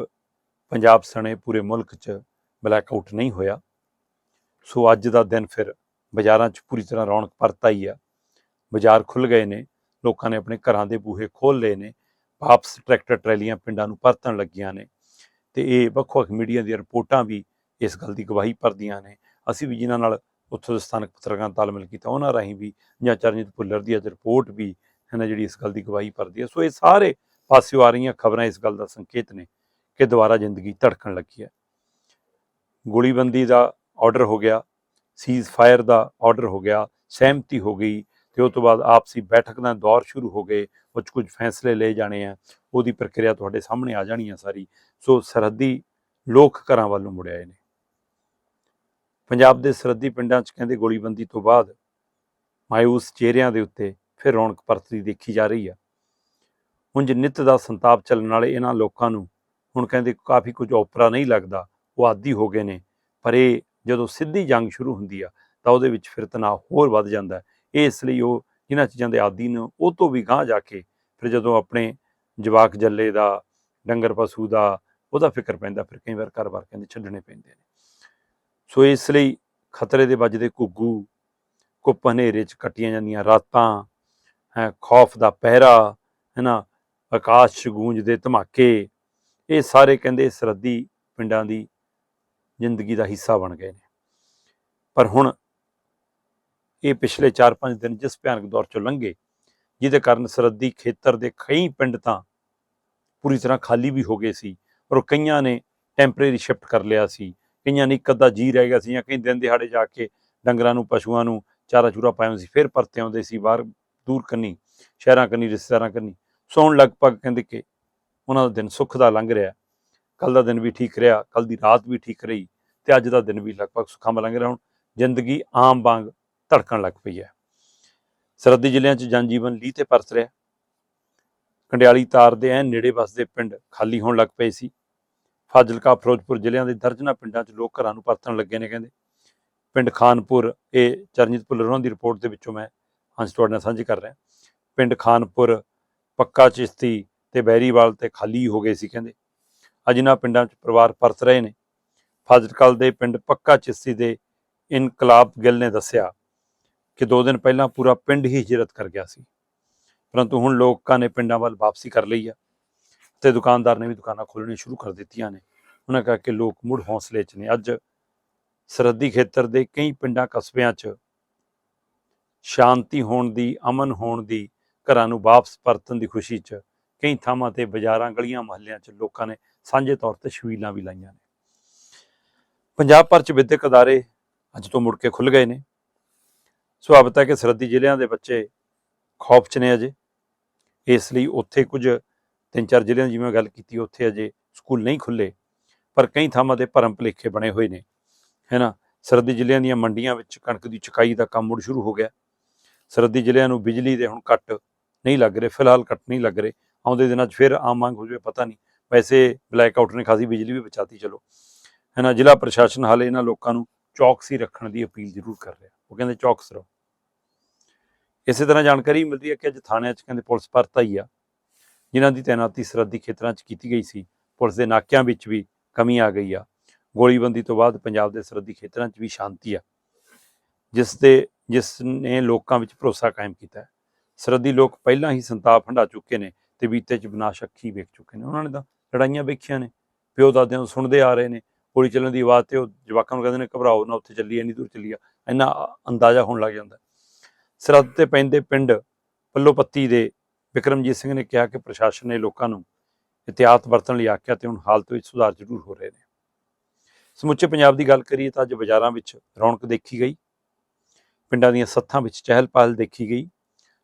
S1: ਪੰਜਾਬ ਸਣੇ ਪੂਰੇ ਮੁਲਕ 'ਚ ਬਲੈਕ ਆਊਟ ਨਹੀਂ ਹੋਇਆ। ਸੋ ਅੱਜ ਦਾ ਦਿਨ ਫਿਰ ਬਾਜ਼ਾਰਾਂ 'ਚ ਪੂਰੀ ਤਰ੍ਹਾਂ ਰੌਣਕ ਪਰਤ ਆਈ ਆ। ਬਾਜ਼ਾਰ ਖੁੱਲ ਗਏ ਨੇ, ਲੋਕਾਂ ਨੇ ਆਪਣੇ ਘਰਾਂ ਦੇ ਬੂਹੇ ਖੋਲ ਲਏ ਨੇ, ਵਾਪਸ ਟਰੈਕਟਰ ਟਰੈਲੀਆਂ ਪਿੰਡਾਂ ਨੂੰ ਪਰਤਣ ਲੱਗੀਆਂ ਨੇ ਤੇ ਇਹ ਵੱਖ-ਵੱਖ ਮੀਡੀਆ ਦੀਆਂ ਰਿਪੋਰਟਾਂ ਵੀ ਇਸ ਗੱਲ ਦੀ ਗਵਾਹੀ ਭਰਦੀਆਂ ਨੇ। ਅਸੀਂ ਵੀ ਜਿਨ੍ਹਾਂ ਨਾਲ ਉੱਥੋਂ ਦੇ ਸਥਾਨਕ ਪੱਤਰਕਾਰਾਂ ਨਾਲ ਤਾਲਮੇਲ ਕੀਤਾ, ਉਹਨਾਂ ਰਾਹੀਂ ਵੀ ਜਾਂ ਚਰਨਜੀਤ ਭੁੱਲਰ ਦੀ ਅੱਜ ਰਿਪੋਰਟ ਵੀ ਹੈ ਨਾ ਜਿਹੜੀ ਇਸ ਗੱਲ ਦੀ ਗਵਾਹੀ ਭਰਦੀ ਹੈ। ਸੋ ਇਹ ਸਾਰੇ ਪਾਸਿਓਂ ਆ ਰਹੀਆਂ ਖਬਰਾਂ ਇਸ ਗੱਲ ਦਾ ਸੰਕੇਤ ਨੇ ਕਿ ਦੁਬਾਰਾ ਜ਼ਿੰਦਗੀ ਧੜਕਣ ਲੱਗੀ ਹੈ। ਗੋਲੀਬੰਦੀ ਦਾ ਆਰਡਰ ਹੋ ਗਿਆ ਸੀਜ਼ ਫਾਇਰ ਦਾ ਆਰਡਰ ਹੋ ਗਿਆ, ਸਹਿਮਤੀ ਹੋ ਗਈ ਤੇ ਉਸ ਤੋਂ ਬਾਅਦ ਆਪਸੀ ਬੈਠਕ ਦਾ ਦੌਰ ਸ਼ੁਰੂ ਹੋ ਗਏ ਉਹ ਕੁਝ ਫੈਸਲੇ ਲਏ ਜਾਣੇ ਆ, ਉਹਦੀ ਪ੍ਰਕਿਰਿਆ ਤੁਹਾਡੇ ਸਾਹਮਣੇ ਆ ਜਾਣੀ ਆ ਸਾਰੀ। ਸੋ ਸਰਹੱਦੀ ਲੋਕ ਘਰਾਂ ਵੱਲ ਨੂੰ ਮੁੜ ਆਏ ਨੇ। ਪੰਜਾਬ ਦੇ ਸਰਹੱਦੀ ਪਿੰਡਾਂ 'ਚ ਕਹਿੰਦੇ ਗੋਲੀਬੰਦੀ ਤੋਂ ਬਾਅਦ ਮਾਇੂਸ ਚਿਹਰਿਆਂ ਦੇ ਉੱਤੇ ਫਿਰ ਰੌਣਕ ਪਰਤਦੀ ਦੇਖੀ ਜਾ ਰਹੀ ਆ। ਉਂਝ ਨਿੱਤ ਦਾ ਸੰਤਾਪ ਚੱਲਣ ਵਾਲੇ ਇਹਨਾਂ ਲੋਕਾਂ ਨੂੰ ਹੁਣ ਕਹਿੰਦੇ ਕਾਫੀ ਕੁਝ ਓਪਰਾ ਨਹੀਂ ਲੱਗਦਾ, ਉਹ ਆਦੀ ਹੋ ਗਏ ਨੇ, ਪਰ ਇਹ ਜਦੋਂ ਸਿੱਧੀ ਜੰਗ ਸ਼ੁਰੂ ਹੁੰਦੀ ਆ ਤਾਂ ਉਹਦੇ ਵਿੱਚ ਫਿਰ ਤਣਾਅ ਹੋਰ ਵੱਧ ਜਾਂਦਾ ਹੈ। ਇਸ ਲਈ ਉਹ ਜਿਨ੍ਹਾਂ ਚੀਜ਼ਾਂ ਦੇ ਆਦੀ ਨੇ ਉਹ ਤੋਂ ਵੀ ਗਾਂਹ ਜਾ ਕੇ ਫਿਰ ਜਦੋਂ ਆਪਣੇ ਜਵਾਕ ਜੱਲੇ ਦਾ, ਡੰਗਰ ਪਸ਼ੂ ਦਾ ਉਹਦਾ ਫਿਕਰ ਪੈਂਦਾ, ਫਿਰ ਕਈ ਵਾਰ ਘਰ-ਬਾਰ ਕਹਿੰਦੇ ਛੱਡਣੇ ਪੈਂਦੇ ਨੇ। ਸੋ ਇਸ ਲਈ ਖਤਰੇ ਦੇ ਵੱਜਦੇ ਘੁੱਗੂ, ਕੁੱਪ ਹਨੇਰੇ 'ਚ ਕੱਟੀਆਂ ਜਾਂਦੀਆਂ ਰਾਤਾਂ, ਹੈ, ਖੌਫ ਦਾ ਪਹਿਰਾ ਹੈ ਨਾ ਆਕਾਸ਼ 'ਚ ਗੂੰਜਦੇ ਧਮਾਕੇ, ਇਹ ਸਾਰੇ ਕਹਿੰਦੇ ਸਰਹੱਦੀ ਪਿੰਡਾਂ ਦੀ ਜ਼ਿੰਦਗੀ ਦਾ ਹਿੱਸਾ ਬਣ ਗਏ ਨੇ। ਪਰ ਹੁਣ ਇਹ ਪਿਛਲੇ 4-5 ਦਿਨ ਜਿਸ ਭਿਆਨਕ ਦੌਰ ਚੋਂ ਲੰਘੇ, ਜਿਹਦੇ ਕਾਰਨ ਸਰਹੱਦੀ ਖੇਤਰ ਦੇ ਕਈ ਪਿੰਡ ਤਾਂ ਪੂਰੀ ਤਰ੍ਹਾਂ ਖਾਲੀ ਵੀ ਹੋ ਗਏ ਸੀ ਔਰ ਕਈਆਂ ਨੇ ਟੈਂਪਰੇਰੀ ਸ਼ਿਫਟ ਕਰ ਲਿਆ ਸੀ, ਕਈਆਂ ਨੇ ਇੱਕ ਅੱਧਾ ਜੀ ਰਹਿ ਗਿਆ ਸੀ ਜਾਂ ਕਈ ਦਿਨ ਦਿਹਾੜੇ ਜਾ ਕੇ ਡੰਗਰਾਂ ਨੂੰ, ਪਸ਼ੂਆਂ ਨੂੰ ਚਾਰਾ ਚੂਰਾ ਪਾਇਆ ਸੀ, ਫਿਰ ਪਰਤੇ ਆਉਂਦੇ ਸੀ ਬਾਹਰ ਦੂਰ ਕੰਨੀ, ਸ਼ਹਿਰਾਂ ਕੰਨੀ, ਰਿਸ਼ਤੇਦਾਰਾਂ ਕੰਨੀ, ਸੌਣ ਲਗਭਗ ਕਹਿੰਦੇ ਕਿ ਉਹਨਾਂ ਦਾ ਦਿਨ ਸੁੱਖ ਦਾ ਲੰਘ ਰਿਹਾ ਕੱਲ ਦਾ ਦਿਨ ਵੀ ਠੀਕ ਰਿਹਾ ਕੱਲ ਦੀ ਰਾਤ ਵੀ ਠੀਕ ਰਹੀ ਤੇ ਅੱਜ ਦਾ ਦਿਨ ਵੀ ਲਗਭਗ ਸੁੱਖਾਂ ਲੰਘ ਰਿਹਾ, ਹੁਣ ਜ਼ਿੰਦਗੀ ਆਮ ਵਾਂਗ ਧੜਕਣ ਲੱਗ ਪਈ ਹੈ। ਸਰਹੱਦੀ ਜ਼ਿਲ੍ਹਿਆਂ 'ਚ ਜਨਜੀਵਨ ਲੀਹ ਤੇ ਪਰਸ ਰਿਹਾ ਕੰਡਿਆਲੀ ਤਾਰ ਦੇ ਐਨ ਨੇੜੇ ਵਸਦੇ ਪਿੰਡ ਖਾਲੀ ਹੋਣ ਲੱਗ ਪਏ ਸੀ। ਫਾਜ਼ਿਲਕਾ, ਫਿਰੋਜ਼ਪੁਰ ਜ਼ਿਲ੍ਹਿਆਂ ਦੇ ਦਰਜਨਾਂ ਪਿੰਡਾਂ 'ਚ ਲੋਕ ਘਰਾਂ ਨੂੰ ਪਰਤਣ ਲੱਗੇ ਨੇ ਕਹਿੰਦੇ। ਪਿੰਡ ਖਾਨਪੁਰ ਇਹ ਚਰਨਜੀਤ ਭੁੱਲਰੋਂ ਦੀ ਰਿਪੋਰਟ ਦੇ ਵਿੱਚੋਂ ਮੈਂ ਅੰਸ਼ ਤੁਹਾਡੇ ਨਾਲ ਸਾਂਝੀ ਕਰ ਰਿਹਾ। ਪਿੰਡ ਖਾਨਪੁਰ, ਪੱਕਾ ਚਿਸ਼ਤੀ ਤੇ ਬੈਰੀਵਾਲ ਤੇ ਖਾਲੀ ਹੋ ਗਏ ਸੀ ਕਹਿੰਦੇ। ਅੱਜ ਇਹਨਾਂ ਪਿੰਡਾਂ 'ਚ ਪਰਿਵਾਰ ਪਰਤ ਰਹੇ ਨੇ। ਫਾਜ਼ਿਲਕਲ ਦੇ ਪਿੰਡ ਪੱਕਾ ਚਿਸ਼ਤੀ ਦੇ ਇਨਕਲਾਬ ਗਿੱਲ ਨੇ ਦੱਸਿਆ ਕਿ ਦੋ ਦਿਨ ਪਹਿਲਾਂ ਪੂਰਾ ਪਿੰਡ ਹੀ ਹਿਜਰਤ ਕਰ ਗਿਆ ਸੀ। ਪਰੰਤੂ ਹੁਣ ਲੋਕਾਂ ਨੇ ਪਿੰਡਾਂ ਵੱਲ ਵਾਪਸੀ ਕਰ ਲਈ ਆ ਤੇ ਦੁਕਾਨਦਾਰ ਨੇ ਵੀ ਦੁਕਾਨਾਂ ਖੋਲ੍ਹਣੀਆਂ ਸ਼ੁਰੂ ਕਰ ਦਿੱਤੀਆਂ ਨੇ। ਉਹਨਾਂ ਕਹਾ ਕਿ ਲੋਕ ਮੁੜ ਹੌਸਲੇ 'ਚ ਨੇ। ਅੱਜ ਸਰਹੱਦੀ ਖੇਤਰ ਦੇ ਕਈ ਪਿੰਡਾਂ ਕਸਬਿਆਂ 'ਚ ਸ਼ਾਂਤੀ ਹੋਣ ਦੀ, ਅਮਨ ਹੋਣ ਦੀ, ਘਰਾਂ ਨੂੰ ਵਾਪਸ ਪਰਤਣ ਦੀ ਖੁਸ਼ੀ 'ਚ ਕਈ ਥਾਵਾਂ ਤੇ ਬਾਜ਼ਾਰਾਂ, ਗਲੀਆਂ, ਮੁਹੱਲਿਆਂ 'ਚ ਲੋਕਾਂ ਨੇ ਸਾਂਝੇ ਤੌਰ ਤੇ ਛਬੀਲਾਂ ਵੀ ਲਾਈਆਂ ਨੇ। ਪੰਜਾਬ ਭਰ 'ਚ ਵਿਦਿਅਕ ਅਦਾਰੇ ਅੱਜ ਤੋਂ ਮੁੜ ਕੇ ਖੁੱਲ ਗਏ ਨੇ। ਸੁਭਾਵਿਤ ਹੈ ਕਿ ਸਰਹੱਦੀ ਜ਼ਿਲ੍ਹਿਆਂ ਦੇ ਬੱਚੇ ਖੌਫ 'ਚ ਨੇ ਅਜੇ। ਇਸ ਲਈ ਉੱਥੇ ਕੁਝ ਤਿੰਨ ਚਾਰ ਜ਼ਿਲ੍ਹਿਆਂ ਦੀ ਜਿਵੇਂ ਗੱਲ ਕੀਤੀ, ਉੱਥੇ ਅਜੇ ਸਕੂਲ ਨਹੀਂ ਖੁੱਲੇ ਪਰ ਕਈ ਥਾਵਾਂ ਤੇ ਭਰਮ ਭੁਲੇਖੇ ਬਣੇ ਹੋਏ ਨੇ ਹੈ ਨਾ ਸਰਹੱਦੀ ਜ਼ਿਲ੍ਹਿਆਂ ਦੀਆਂ ਮੰਡੀਆਂ ਵਿੱਚ ਕਣਕ ਦੀ ਚੁਕਾਈ ਦਾ ਕੰਮ ਮੁੜ ਸ਼ੁਰੂ ਹੋ ਗਿਆ। ਸਰਹੱਦੀ ਜ਼ਿਲ੍ਹਿਆਂ ਨੂੰ ਬਿਜਲੀ ਦੇ ਹੁਣ ਕੱਟ ਨਹੀਂ ਲੱਗ ਰਹੇ, ਫਿਲਹਾਲ ਕੱਟ ਨਹੀਂ ਲੱਗ ਰਹੇ। ਆਉਂਦੇ ਦਿਨਾਂ 'ਚ ਫਿਰ ਆਮ ਮੰਗ ਹੋ ਜਾਵੇ, ਪਤਾ ਨਹੀਂ। ਵੈਸੇ ਬਲੈਕ ਆਊਟ ਨੇ ਖਾਸੀ ਬਿਜਲੀ ਵੀ ਬਚਾਤੀ, ਚਲੋ। ਹੈ ਨਾ ਜ਼ਿਲ੍ਹਾ ਪ੍ਰਸ਼ਾਸਨ ਹਾਲੇ ਇਹਨਾਂ ਲੋਕਾਂ ਨੂੰ ਚੌਕਸੀ ਰੱਖਣ ਦੀ ਅਪੀਲ ਜ਼ਰੂਰ ਕਰ ਰਿਹਾ। ਉਹ ਕਹਿੰਦੇ ਚੌਕਸ ਰਹੋ। ਇਸੇ ਤਰ੍ਹਾਂ ਜਾਣਕਾਰੀ ਮਿਲਦੀ ਹੈ ਕਿ ਅੱਜ ਥਾਣਿਆਂ 'ਚ ਕਹਿੰਦੇ ਪੁਲਿਸ ਭਰਤਾ ਹੀ ਆ, ਜਿਨ੍ਹਾਂ ਦੀ ਤਾਇਨਾਤੀ ਸਰਹੱਦੀ ਖੇਤਰਾਂ 'ਚ ਕੀਤੀ ਗਈ ਸੀ। ਪੁਲਿਸ ਦੇ ਨਾਕਿਆਂ ਵਿੱਚ ਵੀ ਕਮੀ ਆ ਗਈ ਆ। ਗੋਲੀਬੰਦੀ ਤੋਂ ਬਾਅਦ ਪੰਜਾਬ ਦੇ ਸਰਹੱਦੀ ਖੇਤਰਾਂ 'ਚ ਵੀ ਸ਼ਾਂਤੀ ਆ। ਜਿਸ ਦੇ ਜਿਸ ਨੇ ਲੋਕਾਂ ਵਿੱਚ ਭਰੋਸਾ ਕਾਇਮ ਕੀਤਾ ਹੈ। ਸਰਹੱਦੀ ਲੋਕ ਪਹਿਲਾਂ ਹੀ ਸੰਤਾਪ ਹੰਢਾ ਚੁੱਕੇ ਨੇ ਤੇ ਬੀਤੇ 'ਚ ਵਿਨਾਸ਼ ਅੱਖੀ ਵੇਖ ਚੁੱਕੇ ਨੇ। ਉਹਨਾਂ ਨੇ ਤਾਂ ਲੜਾਈਆਂ ਵੇਖੀਆਂ ਨੇ। ਪਿਓ ਦਾਦਿਆਂ ਨੂੰ ਸੁਣਦੇ ਆ ਰਹੇ ਨੇ। ਗੋਲੀ ਚੱਲਣ ਦੀ ਆਵਾਜ਼ ਤੇ ਉਹ ਜਵਾਕਾਂ ਨੂੰ ਕਹਿੰਦੇ ਨੇ, ਘਬਰਾਓ ਨਾ, ਉੱਥੇ ਚੱਲੀ, ਇੰਨੀ ਦੂਰ ਚੱਲੀ ਆ। ਇੰਨਾ ਅੰਦਾਜ਼ਾ ਹੋਣ ਲੱਗ ਜਾਂਦਾ। ਸਰਹੱਦ ਤੇ ਪੈਂਦੇ ਪਿੰਡ ਪੱਲੋਪੱਤੀ ਦੇ ਵਿਕਰਮਜੀਤ ਸਿੰਘ ਨੇ ਕਿਹਾ ਕਿ ਪ੍ਰਸ਼ਾਸਨ ਨੇ ਲੋਕਾਂ ਨੂੰ ਇhtiyਾਤ ਵਰਤਣ ਲਈ ਆਖਿਆ ਤੇ ਹੁਣ ਹਾਲਤ ਵਿੱਚ ਸੁਧਾਰ ਜ਼ਰੂਰ ਹੋ ਰਹੇ ਨੇ। ਸਮੁੱਚੇ ਪੰਜਾਬ ਦੀ ਗੱਲ ਕਰੀਏ ਤਾਂ ਅੱਜ ਬਾਜ਼ਾਰਾਂ ਵਿੱਚ ਰੌਣਕ ਦੇਖੀ ਗਈ। ਪਿੰਡਾਂ ਦੀਆਂ ਸੱਥਾਂ ਵਿੱਚ ਚਹਿਲ ਪਹਿਲ ਦੇਖੀ ਗਈ।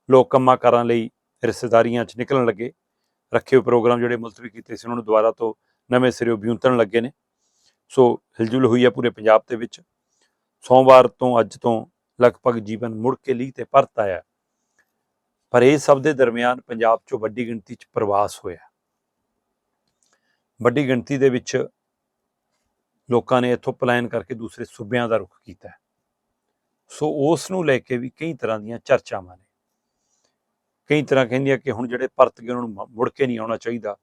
S1: ਲੋਕ ਕੰਮਾਂ ਕਾਰਾਂ ਲਈ ਰਿਸ਼ਤੇਦਾਰੀਆਂ 'ਚ ਨਿਕਲਣ ਲੱਗੇ। ਰੱਖੇ ਹੋਏ ਪ੍ਰੋਗਰਾਮ ਜਿਹੜੇ ਮੁਲਤਵੀ ਕੀਤੇ ਸੀ, ਉਹਨਾਂ ਨੂੰ ਦੁਬਾਰਾ ਤੋਂ ਨਵੇਂ ਸਿਰੇ ਵਿਉਂਤਣ ਲੱਗੇ ਨੇ। ਸੋ ਹਿਲਜੁਲ ਹੋਈ ਹੈ ਪੂਰੇ ਪੰਜਾਬ ਦੇ ਵਿੱਚ। ਸੋਮਵਾਰ ਤੋਂ ਅੱਜ ਤੋਂ ਲਗਭਗ ਜੀਵਨ ਮੁੜ ਕੇ ਲੀਹ ਤੇ ਪਰਤ ਆਇਆ ਪਰ ਇਹ ਸਭ ਦੇ ਦਰਮਿਆਨ ਪੰਜਾਬ 'ਚੋਂ ਵੱਡੀ ਗਿਣਤੀ 'ਚ ਪ੍ਰਵਾਸ ਹੋਇਆ। ਵੱਡੀ ਗਿਣਤੀ ਦੇ ਵਿੱਚ ਲੋਕਾਂ ਨੇ ਇੱਥੋਂ ਪਲਾਇਨ ਕਰਕੇ ਦੂਸਰੇ ਸੂਬਿਆਂ ਦਾ ਰੁਖ ਕੀਤਾ ਸੋ ਉਸ ਨੂੰ ਲੈ ਕੇ ਵੀ ਕਈ ਤਰ੍ਹਾਂ ਦੀਆਂ ਚਰਚਾਵਾਂ ਨੇ। ਕਈ ਤਰ੍ਹਾਂ ਕਹਿੰਦੀਆਂ ਕਿ ਹੁਣ ਜਿਹੜੇ ਪਰਤ ਗਏ ਉਹਨਾਂ ਨੂੰ ਮੁੜ ਕੇ ਨਹੀਂ ਆਉਣਾ ਚਾਹੀਦਾ।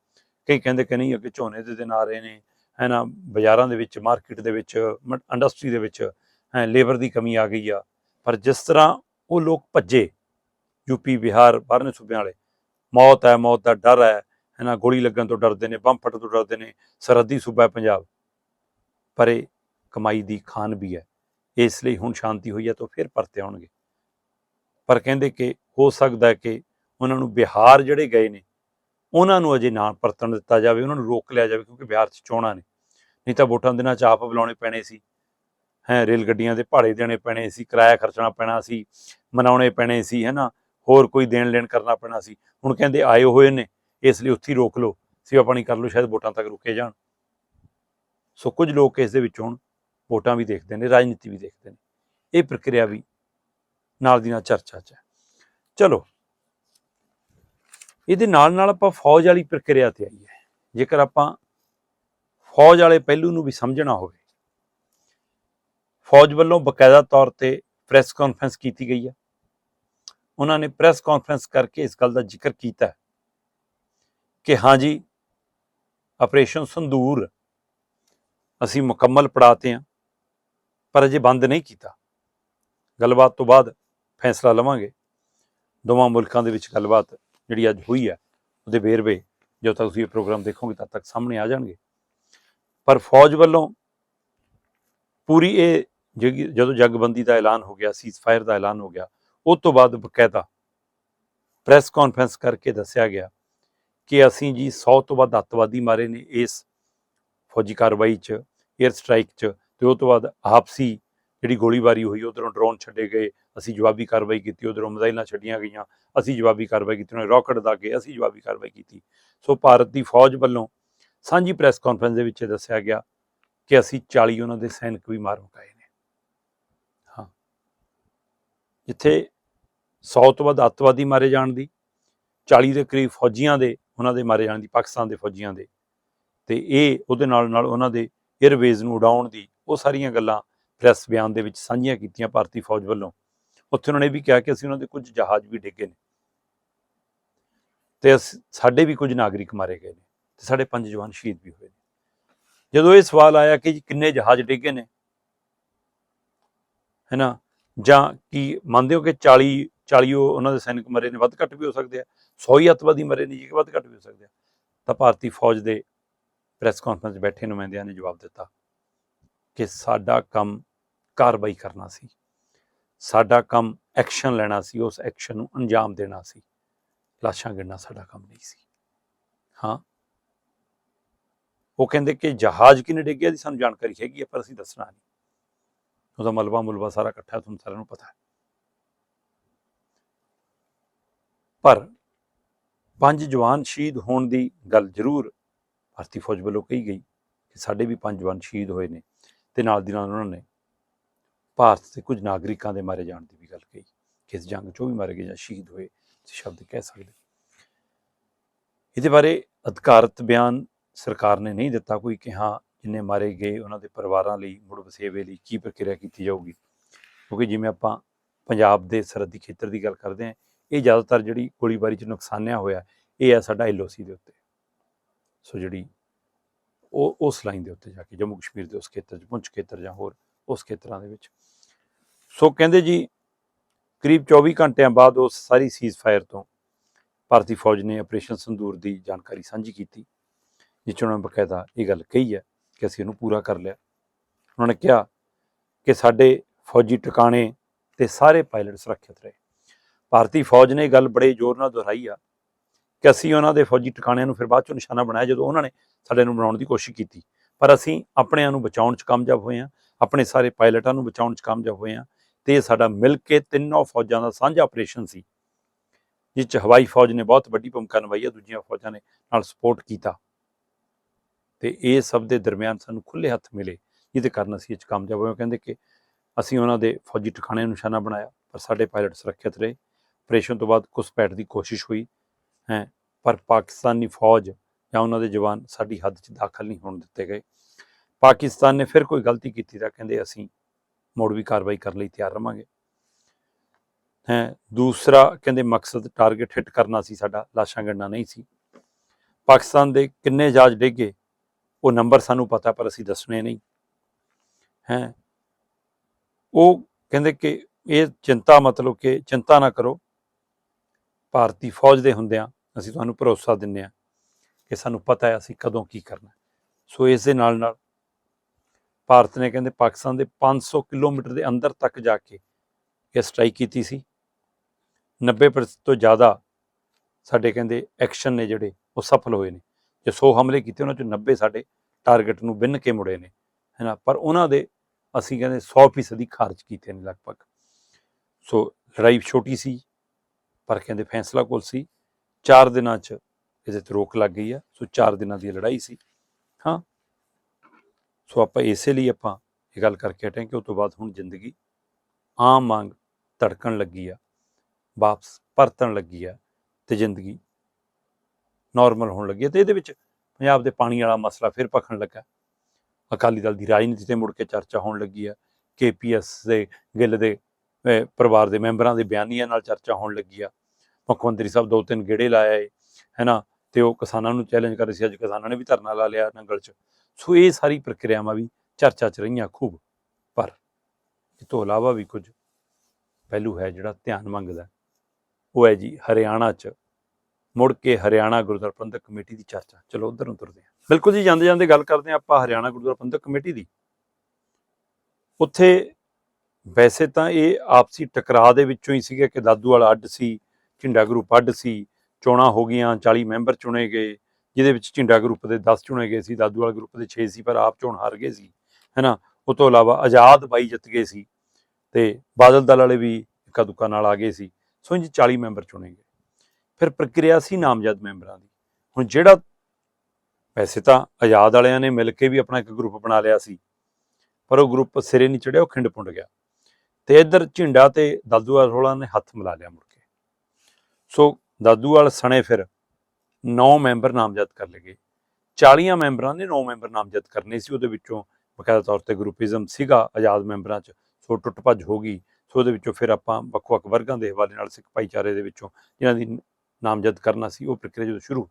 S1: ਕਈ ਕਹਿੰਦੇ ਕਿ ਨਹੀਂ, ਅੱਗੇ ਝੋਨੇ ਦੇ ਦਿਨ ਆ ਰਹੇ ਨੇ। ਹੈ ਨਾ, ਬਾਜ਼ਾਰਾਂ ਦੇ ਵਿੱਚ, ਮਾਰਕੀਟ ਦੇ ਵਿੱਚ ਇੰਡਸਟਰੀ ਦੇ ਵਿੱਚ, ਹੈ, ਲੇਬਰ ਦੀ ਕਮੀ ਆ ਗਈ ਆ। ਪਰ ਜਿਸ ਤਰ੍ਹਾਂ ਉਹ ਲੋਕ ਭੱਜੇ ਯੂਪੀ ਬਿਹਾਰ, ਬਾਹਰਲੇ ਸੂਬਿਆਂ ਵਾਲੇ, ਮੌਤ ਹੈ, ਮੌਤ ਦਾ ਡਰ ਹੈ ਹੈ ਨਾ ਗੋਲੀ ਲੱਗਣ ਤੋਂ ਡਰਦੇ ਨੇ, ਬੰਬ ਫਟਣ ਤੋਂ ਡਰਦੇ ਨੇ, ਸਰਹੱਦੀ ਸੂਬਾ ਹੈ ਪੰਜਾਬ। ਪਰ ਇਹ ਕਮਾਈ ਦੀ ਖਾਨ ਵੀ ਹੈ, ਇਸ ਲਈ ਹੁਣ ਸ਼ਾਂਤੀ ਹੋਈ ਹੈ ਤਾਂ ਫਿਰ ਪਰਤੇ ਆਉਣਗੇ। ਪਰ ਕਹਿੰਦੇ ਕਿ ਹੋ ਸਕਦਾ ਕਿ ਉਹਨਾਂ ਨੂੰ ਬਿਹਾਰ ਜਿਹੜੇ ਗਏ ਨੇ, ਉਹਨਾਂ ਨੂੰ ਅਜੇ ਨਾ ਪਰਤਣ ਦਿੱਤਾ ਜਾਵੇ, ਉਹਨਾਂ ਨੂੰ ਰੋਕ ਲਿਆ ਜਾਵੇ ਕਿਉਂਕਿ ਬਿਹਾਰ 'ਚ ਚੋਣਾਂ ਨੇ। ਨਹੀਂ ਤਾਂ ਵੋਟਾਂ ਦੇ ਨਾਲ 'ਚ ਆਪ ਬੁਲਾਉਣੇ ਪੈਣੇ ਸੀ। ਹੈ, ਰੇਲ ਗੱਡੀਆਂ ਦੇ ਭਾੜੇ ਦੇਣੇ ਪੈਣੇ ਸੀ, ਕਿਰਾਇਆ ਖਰਚਣਾ ਪੈਣਾ ਸੀ, ਮਨਾਉਣੇ ਪੈਣੇ ਸੀ ਹੈ ਨਾ ਹੋਰ ਕੋਈ ਦੇਣ ਲੈਣ ਕਰਨਾ ਪੈਣਾ ਸੀ। ਹੁਣ ਕਹਿੰਦੇ ਆਏ ਹੋਏ ਨੇ, ਇਸ ਲਈ ਉੱਥੇ ਹੀ ਰੋਕ ਲਓ, ਸੇਵਾ ਪਾਣੀ ਕਰ ਲਓ, ਸ਼ਾਇਦ ਵੋਟਾਂ ਤੱਕ ਰੁਕੇ ਜਾਣ। ਸੋ ਕੁਝ ਲੋਕ ਇਸ ਦੇ ਵਿੱਚ ਹੁਣ ਵੋਟਾਂ ਵੀ ਦੇਖਦੇ ਨੇ, ਰਾਜਨੀਤੀ ਵੀ ਦੇਖਦੇ ਨੇ। ਇਹ ਪ੍ਰਕਿਰਿਆ ਵੀ ਨਾਲ ਦੀ ਨਾਲ ਚਰਚਾ 'ਚ ਹੈ। ਚਲੋ। ਇਹਦੇ ਨਾਲ ਨਾਲ ਆਪਾਂ ਫੌਜ ਵਾਲੀ ਪ੍ਰਕਿਰਿਆ ਤੇ ਆਈਏ। ਜੇਕਰ ਆਪਾਂ ਫੌਜ ਵਾਲੇ ਪਹਿਲੂ ਨੂੰ ਵੀ ਸਮਝਣਾ ਹੋਵੇ ਫੌਜ ਵੱਲੋਂ ਬਕਾਇਦਾ ਤੌਰ ਤੇ ਪ੍ਰੈਸ ਕਾਨਫਰੰਸ ਕੀਤੀ ਗਈ ਹੈ। ਉਹਨਾਂ ਨੇ ਪ੍ਰੈਸ ਕਾਨਫਰੰਸ ਕਰਕੇ ਇਸ ਗੱਲ ਦਾ ਜ਼ਿਕਰ ਕੀਤਾ ਹੈ ਕਿ ਹਾਂਜੀ ਆਪਰੇਸ਼ਨ ਸੰਦੂਰ ਅਸੀਂ ਮੁਕੰਮਲ ਪੜਾਤੇ ਹਾਂ, ਪਰ ਅਜੇ ਬੰਦ ਨਹੀਂ ਕੀਤਾ। ਗੱਲਬਾਤ ਤੋਂ ਬਾਅਦ ਫੈਸਲਾ ਲਵਾਂਗੇ। ਦੋਵਾਂ ਮੁਲਕਾਂ ਦੇ ਵਿੱਚ ਗੱਲਬਾਤ ਜਿਹੜੀ ਅੱਜ ਹੋਈ ਹੈ, ਉਹਦੇ ਵੇਰਵੇ ਜਦੋਂ ਤੱਕ ਤੁਸੀਂ ਇਹ ਪ੍ਰੋਗਰਾਮ ਦੇਖੋਗੇ ਤਦ ਤੱਕ ਸਾਹਮਣੇ ਆ ਜਾਣਗੇ। ਪਰ ਫੌਜ ਵੱਲੋਂ ਪੂਰੀ ਇਹ ਜਦੋਂ ਜਗਬੰਦੀ ਦਾ ਐਲਾਨ ਹੋ ਗਿਆ ਸੀਜ਼ਫਾਇਰ ਦਾ ਐਲਾਨ ਹੋ ਗਿਆ, ਉਸ ਤੋਂ ਬਾਅਦ ਬਕਾਇਦਾ ਪ੍ਰੈਸ ਕਾਨਫਰੰਸ ਕਰਕੇ ਦੱਸਿਆ ਗਿਆ ਕਿ ਅਸੀਂ ਜੀ 100 ਤੋਂ ਵੱਧ ਅੱਤਵਾਦੀ ਮਾਰੇ ਨੇ ਇਸ ਫੌਜੀ ਕਾਰਵਾਈ 'ਚ 에ਅਰ ਸਟ੍ਰਾਈਕ 'ਚ, ਤੇ ਉਹ ਤੋਂ ਬਾਅਦ ਆਪਸੀ ਜਿਹੜੀ ਗੋਲੀਬਾਰੀ ਹੋਈ, ਉਧਰੋਂ ਡਰੋਨ ਛੱਡੇ ਗਏ, ਅਸੀਂ ਜਵਾਬੀ ਕਾਰਵਾਈ ਕੀਤੀ, ਉਧਰੋਂ ਮਿਜ਼ਾਈਲਾਂ ਛੱਡੀਆਂ ਗਈਆਂ, ਅਸੀਂ ਜਵਾਬੀ ਕਾਰਵਾਈ ਕੀਤੀ, ਉਹਨਾਂ ਨੇ ਰਾਕਟ ਦਾ ਕੇ ਅਸੀਂ ਜਵਾਬੀ ਕਾਰਵਾਈ ਕੀਤੀ। ਸੋ ਭਾਰਤ ਦੀ ਫੌਜ ਵੱਲੋਂ ਸਾਂਝੀ ਪ੍ਰੈਸ ਕਾਨਫਰੰਸ ਦੇ ਵਿੱਚ ਇਹ ਦੱਸਿਆ ਗਿਆ ਕਿ ਅਸੀਂ 40 ਉਹਨਾਂ ਦੇ ਸੈਨਿਕ ਵੀ ਮਾਰ ਮੁਕਾਏ ਨੇ ਹਾਂ ਜਿੱਥੇ 100 ਤੋਂ ਵੱਧ ਅੱਤਵਾਦੀ ਮਾਰੇ ਜਾਣ ਦੀ 40 ਦੇ ਕਰੀਬ ਫੌਜੀਆਂ ਦੇ, ਉਹਨਾਂ ਦੇ ਮਾਰੇ ਜਾਣ ਦੀ, ਪਾਕਿਸਤਾਨ ਦੇ ਫੌਜੀਆਂ ਦੇ। ਤੇ ਇਹ ਉਹਦੇ ਨਾਲ ਨਾਲ ਉਹਨਾਂ ਦੇ 에ਅਰਵੇਜ਼ ਨੂੰ ਉਡਾਉਣ ਦੀ ਉਹ ਸਾਰੀਆਂ ਗੱਲਾਂ ਪ੍ਰੈਸ ਬਿਆਨ ਦੇ ਵਿੱਚ ਸਾਂਝੀਆਂ ਕੀਤੀਆਂ ਭਾਰਤੀ ਫੌਜ ਵੱਲੋਂ। ਉੱਥੇ ਉਹਨਾਂ ਨੇ ਵੀ ਕਿਹਾ ਕਿ ਅਸੀਂ ਉਹਨਾਂ ਦੇ ਕੁਝ ਜਹਾਜ਼ ਵੀ ਡਿੱਗੇ ਨੇ। ਤੇ ਅਸ- ਸਾਡੇ ਵੀ ਕੁਝ ਨਾਗਰਿਕ ਮਾਰੇ ਗਏ ਨੇ ਤੇ ਸਾਡੇ ਪੰਜ ਜਵਾਨ ਸ਼ਹੀਦ ਵੀ ਹੋਏ ਨੇ। ਜਦੋਂ ਇਹ ਸਵਾਲ ਆਇਆ ਕਿ ਜੀ ਕਿੰਨੇ ਜਹਾਜ਼ ਡਿੱਗੇ ਨੇ, ਹੈਨਾ ਜਾਂ ਕੀ ਮੰਨਦੇ ਹੋ ਕਿ 40 40 ਉਹਨਾਂ ਦੇ ਸੈਨਿਕ ਮਰੇ ਨੇ, ਵੱਧ ਘੱਟ ਵੀ ਹੋ ਸਕਦੇ ਆ 100 ਹੀ ਅੱਤਵਾਦੀ ਮਰੇ ਨੇ ਜੀ ਕਿ ਵੱਧ ਘੱਟ ਵੀ ਹੋ ਸਕਦੇ ਆ? ਤਾਂ ਭਾਰਤੀ ਫੌਜ ਦੇ ਪ੍ਰੈਸ ਕਾਨਫਰੰਸ 'ਚ ਬੈਠੇ ਨੁਮਾਇੰਦਿਆਂ ਨੇ ਜਵਾਬ ਦਿੱਤਾ ਕਿ ਸਾਡਾ ਕੰਮ ਕਾਰਵਾਈ ਕਰਨਾ ਸੀ। ਸਾਡਾ ਕੰਮ ਐਕਸ਼ਨ ਲੈਣਾ ਸੀ, ਉਸ ਐਕਸ਼ਨ ਨੂੰ ਅੰਜਾਮ ਦੇਣਾ ਸੀ। ਲਾਸ਼ਾਂ ਗਿਣਨਾ ਸਾਡਾ ਕੰਮ ਨਹੀਂ ਸੀ। ਹਾਂ। ਉਹ ਕਹਿੰਦੇ ਕਿ ਜਹਾਜ਼ ਕਿਨੇ ਡਿੱਗਿਆ ਦੀ ਸਾਨੂੰ ਜਾਣਕਾਰੀ ਹੈਗੀ ਹੈ ਪਰ ਅਸੀਂ ਦੱਸਣਾ ਨਹੀਂ। ਉਹਦਾ ਮਲਬਾ ਮੁਲਬਾ ਸਾਰਾ ਇਕੱਠਾ ਤੁਹਾਨੂੰ ਸਾਰਿਆਂ ਨੂੰ ਪਤਾ ਹੈ। ਪਰ ਪੰਜ ਜਵਾਨ ਸ਼ਹੀਦ ਹੋਣ ਦੀ ਗੱਲ ਜ਼ਰੂਰ ਭਾਰਤੀ ਫੌਜ ਵੱਲੋਂ ਕਹੀ ਗਈ ਕਿ ਸਾਡੇ ਵੀ ਪੰਜ ਜਵਾਨ ਸ਼ਹੀਦ ਹੋਏ ਨੇ ਤੇ ਨਾਲ ਦੀ ਨਾਲ ਉਹਨਾਂ ਨੇ ਭਾਰਤ ਦੇ ਕੁਝ ਨਾਗਰਿਕਾਂ ਦੇ ਮਾਰੇ ਜਾਣ ਦੀ ਵੀ ਗੱਲ ਕਹੀ, ਕਿ ਇਸ ਜੰਗ 'ਚ ਉਹ ਵੀ ਮਾਰੇ ਗਏ ਜਾਂ ਸ਼ਹੀਦ ਹੋਏ ਤੁਸੀਂ ਸ਼ਬਦ ਕਹਿ ਸਕਦੇ। ਇਹਦੇ ਬਾਰੇ ਅਧਿਕਾਰਤ ਬਿਆਨ ਸਰਕਾਰ ਨੇ ਨਹੀਂ ਦਿੱਤਾ, ਕੋਈ ਕਿ ਹਾਂ ਜਿੰਨੇ ਮਾਰੇ ਗਏ, ਉਹਨਾਂ ਦੇ ਪਰਿਵਾਰਾਂ ਲਈ, ਮੁੜ ਵਸੇਵੇ ਲਈ ਕੀ ਪ੍ਰਕਿਰਿਆ ਕੀਤੀ ਜਾਊਗੀ? ਕਿਉਂਕਿ ਜਿਵੇਂ ਆਪਾਂ ਪੰਜਾਬ ਦੇ ਸਰਹੱਦੀ ਖੇਤਰ ਦੀ ਗੱਲ ਕਰਦੇ ਹਾਂ, ਇਹ ਜ਼ਿਆਦਾਤਰ ਜਿਹੜੀ ਗੋਲੀਬਾਰੀ 'ਚ ਨੁਕਸਾਨਿਆ ਹੋਇਆ, ਇਹ ਹੈ ਸਾਡਾ ਐਲਓਸੀ ਦੇ ਉੱਤੇ। ਸੋ ਜਿਹੜੀ ਉਹ, ਉਸ ਲਾਈਨ ਦੇ ਉੱਤੇ ਜਾ ਕੇ, ਜੰਮੂ ਕਸ਼ਮੀਰ ਦੇ ਉਸ ਖੇਤਰ 'ਚ, ਪੁੰਛ ਖੇਤਰ ਜਾਂ ਹੋਰ, ਉਸ ਖੇਤਰਾਂ ਦੇ ਵਿੱਚ। ਸੋ ਕਹਿੰਦੇ ਜੀ, ਕਰੀਬ 24 ਘੰਟਿਆਂ ਬਾਅਦ ਉਸ ਸਾਰੀ ਸੀਜ਼ਫਾਇਰ ਤੋਂ ਭਾਰਤੀ ਫੌਜ ਨੇ ਆਪਰੇਸ਼ਨ ਸੰਦੂਰ ਦੀ ਜਾਣਕਾਰੀ ਸਾਂਝੀ ਕੀਤੀ, ਜਿਸ 'ਚ ਉਹਨਾਂ ਨੇ ਬਕਾਇਦਾ ਇਹ ਗੱਲ ਕਹੀ ਹੈ ਕਿ ਅਸੀਂ ਇਹਨੂੰ ਪੂਰਾ ਕਰ ਲਿਆ। ਉਹਨਾਂ ਨੇ ਕਿਹਾ ਕਿ ਸਾਡੇ ਫੌਜੀ ਟਿਕਾਣੇ ਤੇ ਸਾਰੇ ਪਾਇਲਟ ਸੁਰੱਖਿਅਤ ਰਹੇ। ਭਾਰਤੀ ਫੌਜ ਨੇ ਇਹ ਗੱਲ ਬੜੇ ਜ਼ੋਰ ਨਾਲ ਦੁਹਰਾਈ ਆ ਕਿ ਅਸੀਂ ਉਹਨਾਂ ਦੇ ਫੌਜੀ ਟਿਕਾਣਿਆਂ ਨੂੰ ਫਿਰ ਬਾਅਦ ਚੋਂ ਨਿਸ਼ਾਨਾ ਬਣਾਇਆ ਜਦੋਂ ਉਹਨਾਂ ਨੇ ਸਾਡੇ ਨੂੰ ਬਣਾਉਣ ਦੀ ਕੋਸ਼ਿਸ਼ ਕੀਤੀ। ਪਰ ਅਸੀਂ ਆਪਣਿਆਂ ਨੂੰ ਬਚਾਉਣ 'ਚ ਕਾਮਯਾਬ ਹੋਏ ਹਾਂ, ਆਪਣੇ ਸਾਰੇ ਪਾਇਲਟਾਂ ਨੂੰ ਬਚਾਉਣ 'ਚ ਕਾਮਯਾਬ ਹੋਏ ਹਾਂ ਤੇ ਇਹ ਸਾਡਾ ਮਿਲ ਕੇ ਤਿੰਨੋਂ ਫੌਜਾਂ ਦਾ ਸਾਂਝਾ ਆਪਰੇਸ਼ਨ ਸੀ, ਜਿਸ 'ਚ ਹਵਾਈ ਫੌਜ ਨੇ ਬਹੁਤ ਵੱਡੀ ਭੂਮਿਕਾ ਨਿਭਾਈ ਹੈ ਦੂਜੀਆਂ ਫੌਜਾਂ ਨੇ ਨਾਲ ਸਪੋਰਟ ਕੀਤਾ। ਤੇ ਇਹ ਸਭ ਦੇ ਦਰਮਿਆਨ ਸਾਨੂੰ ਖੁੱਲੇ ਹੱਥ ਮਿਲੇ, ਜਿਹਦੇ ਕਾਰਨ ਅਸੀਂ ਇਹ 'ਚ ਕਾਮਯਾਬ ਹੋਏ। ਕਹਿੰਦੇ ਕਿ ਅਸੀਂ ਉਹਨਾਂ ਦੇ ਫੌਜੀ ਟਿਕਾਣਿਆਂ ਨੂੰ ਨਿਸ਼ਾਨਾ ਬਣਾਇਆ, ਪਰ ਸਾਡੇ ਪਾਇਲਟ ਸੁਰੱਖਿਅਤ ਰਹੇ। ਆਪਰੇਸ਼ਨ ਤੋਂ ਬਾਅਦ ਘੁਸਪੈਠ ਦੀ ਕੋਸ਼ਿਸ਼ ਹੋਈ, ਹੈ, ਪਰ ਪਾਕਿਸਤਾਨੀ ਫੌਜ ਜਾਂ ਉਹਨਾਂ ਦੇ ਜਵਾਨ ਸਾਡੀ ਹੱਦ 'ਚ ਦਾਖਲ ਨਹੀਂ ਹੋਣ ਦਿੱਤੇ ਗਏ। ਪਾਕਿਸਤਾਨ ਨੇ ਫਿਰ ਕੋਈ ਗਲਤੀ ਕੀਤੀ ਤਾਂ ਕਹਿੰਦੇ ਅਸੀਂ ਮੋੜਵੀ ਕਾਰਵਾਈ ਕਰਨ ਲਈ ਤਿਆਰ ਰਵਾਂਗੇ ਹੈ, ਦੂਸਰਾ ਕਹਿੰਦੇ ਮਕਸਦ ਟਾਰਗੇਟ ਹਿੱਟ ਕਰਨਾ ਸੀ, ਸਾਡਾ ਲਾਸ਼ਾਂ ਗਣਨਾ ਨਹੀਂ ਸੀ। ਪਾਕਿਸਤਾਨ ਦੇ ਕਿੰਨੇ ਜਹਾਜ਼ ਡਿੱਗੇ ਉਹ ਨੰਬਰ ਸਾਨੂੰ ਪਤਾ, ਪਰ ਅਸੀਂ ਦੱਸਣੇ ਨਹੀਂ। ਹੈ? ਉਹ ਕਹਿੰਦੇ ਕਿ ਇਹ ਚਿੰਤਾ ਮਤਲਬ ਕਿ ਚਿੰਤਾ ਨਾ ਕਰੋ। ਭਾਰਤੀ ਫੌਜ ਦੇ ਹੁੰਦਿਆਂ ਅਸੀਂ ਤੁਹਾਨੂੰ ਭਰੋਸਾ ਦਿੰਨੇ ਆ ਕਿ ਸਾਨੂੰ ਪਤਾ ਹੈ ਅਸੀਂ ਕਦੋਂ ਕੀ ਕਰਨਾ ਸੋ ਇਸ ਦੇ ਨਾਲ ਨਾਲ ਭਾਰਤ ਨੇ ਕਹਿੰਦੇ ਪਾਕਿਸਤਾਨ ਦੇ 500 ਕਿਲੋਮੀਟਰ ਦੇ ਅੰਦਰ ਤੱਕ ਜਾ ਕੇ ਇਹ ਸਟ੍ਰਾਈਕ ਕੀਤੀ ਸੀ। 90% ਤੋਂ ਜ਼ਿਆਦਾ ਸਾਡੇ ਕਹਿੰਦੇ ਐਕਸ਼ਨ ਨੇ ਜਿਹੜੇ ਉਹ ਸਫਲ ਹੋਏ ਨੇ। ਜੇ 100 ਹਮਲੇ ਕੀਤੇ ਉਹਨਾਂ ਚੋਂ 90 ਸਾਡੇ ਟਾਰਗੇਟ ਨੂੰ ਬਿੰਨ ਕੇ ਮੁੜੇ ਨੇ ਹੈਨਾ ਪਰ ਉਹਨਾਂ ਦੇ ਅਸੀਂ ਕਹਿੰਦੇ 100% ਹੀ ਖਾਰਜ ਕੀਤੇ ਨੇ ਲਗਭਗ। ਸੋ ਲੜਾਈ ਛੋਟੀ ਸੀ, ਪਰ ਕਹਿੰਦੇ ਫੈਸਲਾ ਕੋਲ ਸੀ। 4 ਦਿਨਾਂ 'ਚ ਇਹਦੇ ਤੇ ਰੋਕ ਲੱਗ ਗਈ ਆ। ਸੋ 4 ਦਿਨਾਂ ਦੀ ਲੜਾਈ ਸੀ। ਹਾਂ। ਸੋ ਆਪਾਂ ਇਸੇ ਲਈ ਆਪਾਂ ਇਹ ਗੱਲ ਕਰਕੇ ਹਟੇ ਕਿ ਉਸ ਤੋਂ ਬਾਅਦ ਹੁਣ ਜ਼ਿੰਦਗੀ ਆਮ ਵਾਂਗ ਧੜਕਣ ਲੱਗੀ ਆ, ਵਾਪਸ ਪਰਤਣ ਲੱਗੀ ਆ ਤੇ ਜ਼ਿੰਦਗੀ ਨਾਰਮਲ ਹੋਣ ਲੱਗੀ ਆ ਤੇ ਇਹਦੇ ਵਿੱਚ ਪੰਜਾਬ ਦੇ ਪਾਣੀ ਵਾਲਾ ਮਸਲਾ ਫਿਰ ਭਖਣ ਲੱਗਾ। ਅਕਾਲੀ ਦਲ ਦੀ ਰਾਜਨੀਤੀ ਤੇ ਮੁੜ ਕੇ ਚਰਚਾ ਹੋਣ ਲੱਗੀ ਆ ਕੇਪੀਐਸ ਦੇ ਗਿੱਲ ਦੇ ਪਰਿਵਾਰ ਦੇ ਮੈਂਬਰਾਂ ਦੇ ਬਿਆਨੀਆਂ ਨਾਲ ਚਰਚਾ ਹੋਣ ਲੱਗੀ ਆ ਮੁੱਖ ਮੰਤਰੀ ਸਾਹਿਬ ਦੋ ਤਿੰਨ ਗੇੜੇ ਲਾਇਆ ਏ ਹੈਨਾ? ਤੇ ਉਹ ਕਿਸਾਨਾਂ ਨੂੰ ਚੈਲੰਜ ਕਰ ਰਹੇ ਸੀ। ਅੱਜ ਕਿਸਾਨਾਂ ਨੇ ਵੀ ਧਰਨਾ ਲਾ ਲਿਆ ਨੰਗਲ 'ਚ। ਸੋ ਇਹ ਸਾਰੀ ਪ੍ਰਕਿਰਿਆਵਾਂ ਵੀ ਚਰਚਾ 'ਚ ਰਹੀਆਂ ਖੂਬ। ਪਰ ਇਸ ਤੋਂ ਇਲਾਵਾ ਵੀ ਕੁਝ ਪਹਿਲੂ ਹੈ ਜਿਹੜਾ ਧਿਆਨ ਮੰਗਦਾ ਉਹ ਹੈ ਜੀ ਹਰਿਆਣਾ 'ਚ ਮੁੜ ਕੇ ਹਰਿਆਣਾ ਗੁਰਦੁਆਰਾ ਪ੍ਰਬੰਧਕ ਕਮੇਟੀ ਦੀ ਚਰਚਾ। ਚਲੋ ਉਧਰ ਨੂੰ ਤੁਰਦੇ ਹਾਂ। ਬਿਲਕੁਲ ਜੀ, ਜਾਂਦੇ ਜਾਂਦੇ ਗੱਲ ਕਰਦੇ ਹਾਂ ਆਪਾਂ ਹਰਿਆਣਾ ਗੁਰਦੁਆਰਾ ਪ੍ਰਬੰਧਕ ਕਮੇਟੀ ਦੀ। ਉੱਥੇ ਵੈਸੇ ਤਾਂ ਇਹ ਆਪਸੀ ਟਕਰਾਅ ਦੇ ਵਿੱਚੋਂ ਹੀ ਸੀਗਾ ਕਿ ਦਾਦੂ ਵਾਲਾ ਅੱਡ ਸੀ, ਝਿੰਡਾ ਗਰੁੱਪ ਅੱਡ ਸੀ, ਚੋਣਾਂ ਹੋ ਗਈਆਂ 40 ਮੈਂਬਰ ਚੁਣੇ ਗਏ, ਜਿਹਦੇ ਵਿੱਚ ਝਿੰਡਾ ਗਰੁੱਪ ਦੇ 10 ਚੁਣੇ ਗਏ ਸੀ, ਦਾਦੂ ਵਾਲਾ ਗਰੁੱਪ ਦੇ 6 ਸੀ, ਪਰ ਆਪ ਚੋਣ ਹਾਰ ਗਏ ਸੀ, ਹੈਨਾ? ਉਹ ਤੋਂ ਇਲਾਵਾ ਆਜ਼ਾਦ ਬਾਈ ਜਿੱਤ ਗਏ ਸੀ ਤੇ ਬਾਦਲ ਦਲ ਵਾਲੇ ਵੀ ਇੱਕਾ ਦੁੱਕਾ ਨਾਲ ਆ ਗਏ ਸੀ। ਸੋ ਇੰਜ 40 ਮੈਂਬਰ ਚੁਣੇ ਗਏ। ਫਿਰ ਪ੍ਰਕਿਰਿਆ ਸੀ ਨਾਮਜ਼ਦ ਮੈਂਬਰਾਂ ਦੀ। ਹੁਣ ਜਿਹੜਾ ਵੈਸੇ ਤਾਂ ਆਜ਼ਾਦ ਵਾਲਿਆਂ ਨੇ ਮਿਲ ਕੇ ਵੀ ਆਪਣਾ ਇੱਕ ਗਰੁੱਪ ਬਣਾ ਲਿਆ ਸੀ, ਪਰ ਉਹ ਗਰੁੱਪ ਸਿਰੇ ਨਹੀਂ ਚੜਿਆ, ਉਹ ਖਿੰਡ ਪੁੰਡ ਗਿਆ। ਤੇ ਇੱਧਰ ਝਿੰਡਾ ਤੇ ਦਾਦੂਵਾਲ ਹੋਲਾਂ ਨੇ ਹੱਥ ਮਿਲਾ ਲਿਆ ਮੁੜ ਕੇ। ਸੋ ਦਾਦੂਵਾਲ ਸਣੇ ਫਿਰ 9 ਮੈਂਬਰ ਨਾਮਜ਼ਦ ਕਰ ਲਏ ਗਏ। 40 ਮੈਂਬਰਾਂ ਨੇ 9 ਮੈਂਬਰ ਨਾਮਜ਼ਦ ਕਰਨੇ ਸੀ, ਉਹਦੇ ਵਿੱਚੋਂ ਬਕਾਇਦਾ ਤੌਰ ਤੇ ਗਰੁੱਪਿਜ਼ਮ ਸੀਗਾ ਆਜ਼ਾਦ ਮੈਂਬਰਾਂ 'ਚ, ਸੋ ਟੁੱਟ ਭੱਜ ਹੋ ਗਈ। ਸੋ ਉਹਦੇ ਵਿੱਚੋਂ ਫਿਰ ਆਪਾਂ ਵੱਖ-ਵੱਖ ਵਰਗਾਂ ਦੇ ਹਵਾਲੇ ਨਾਲ ਸਿੱਖ ਭਾਈਚਾਰੇ ਦੇ ਵਿੱਚੋਂ, ਜਿਨ੍ਹਾਂ ਦੀ ਨਾਮਜ਼ਦ ਕਰਨਾ ਸੀ ਉਹ ਪ੍ਰਕਿਰਿਆ ਜਦੋਂ ਸ਼ੁਰੂ ਹੋਈ,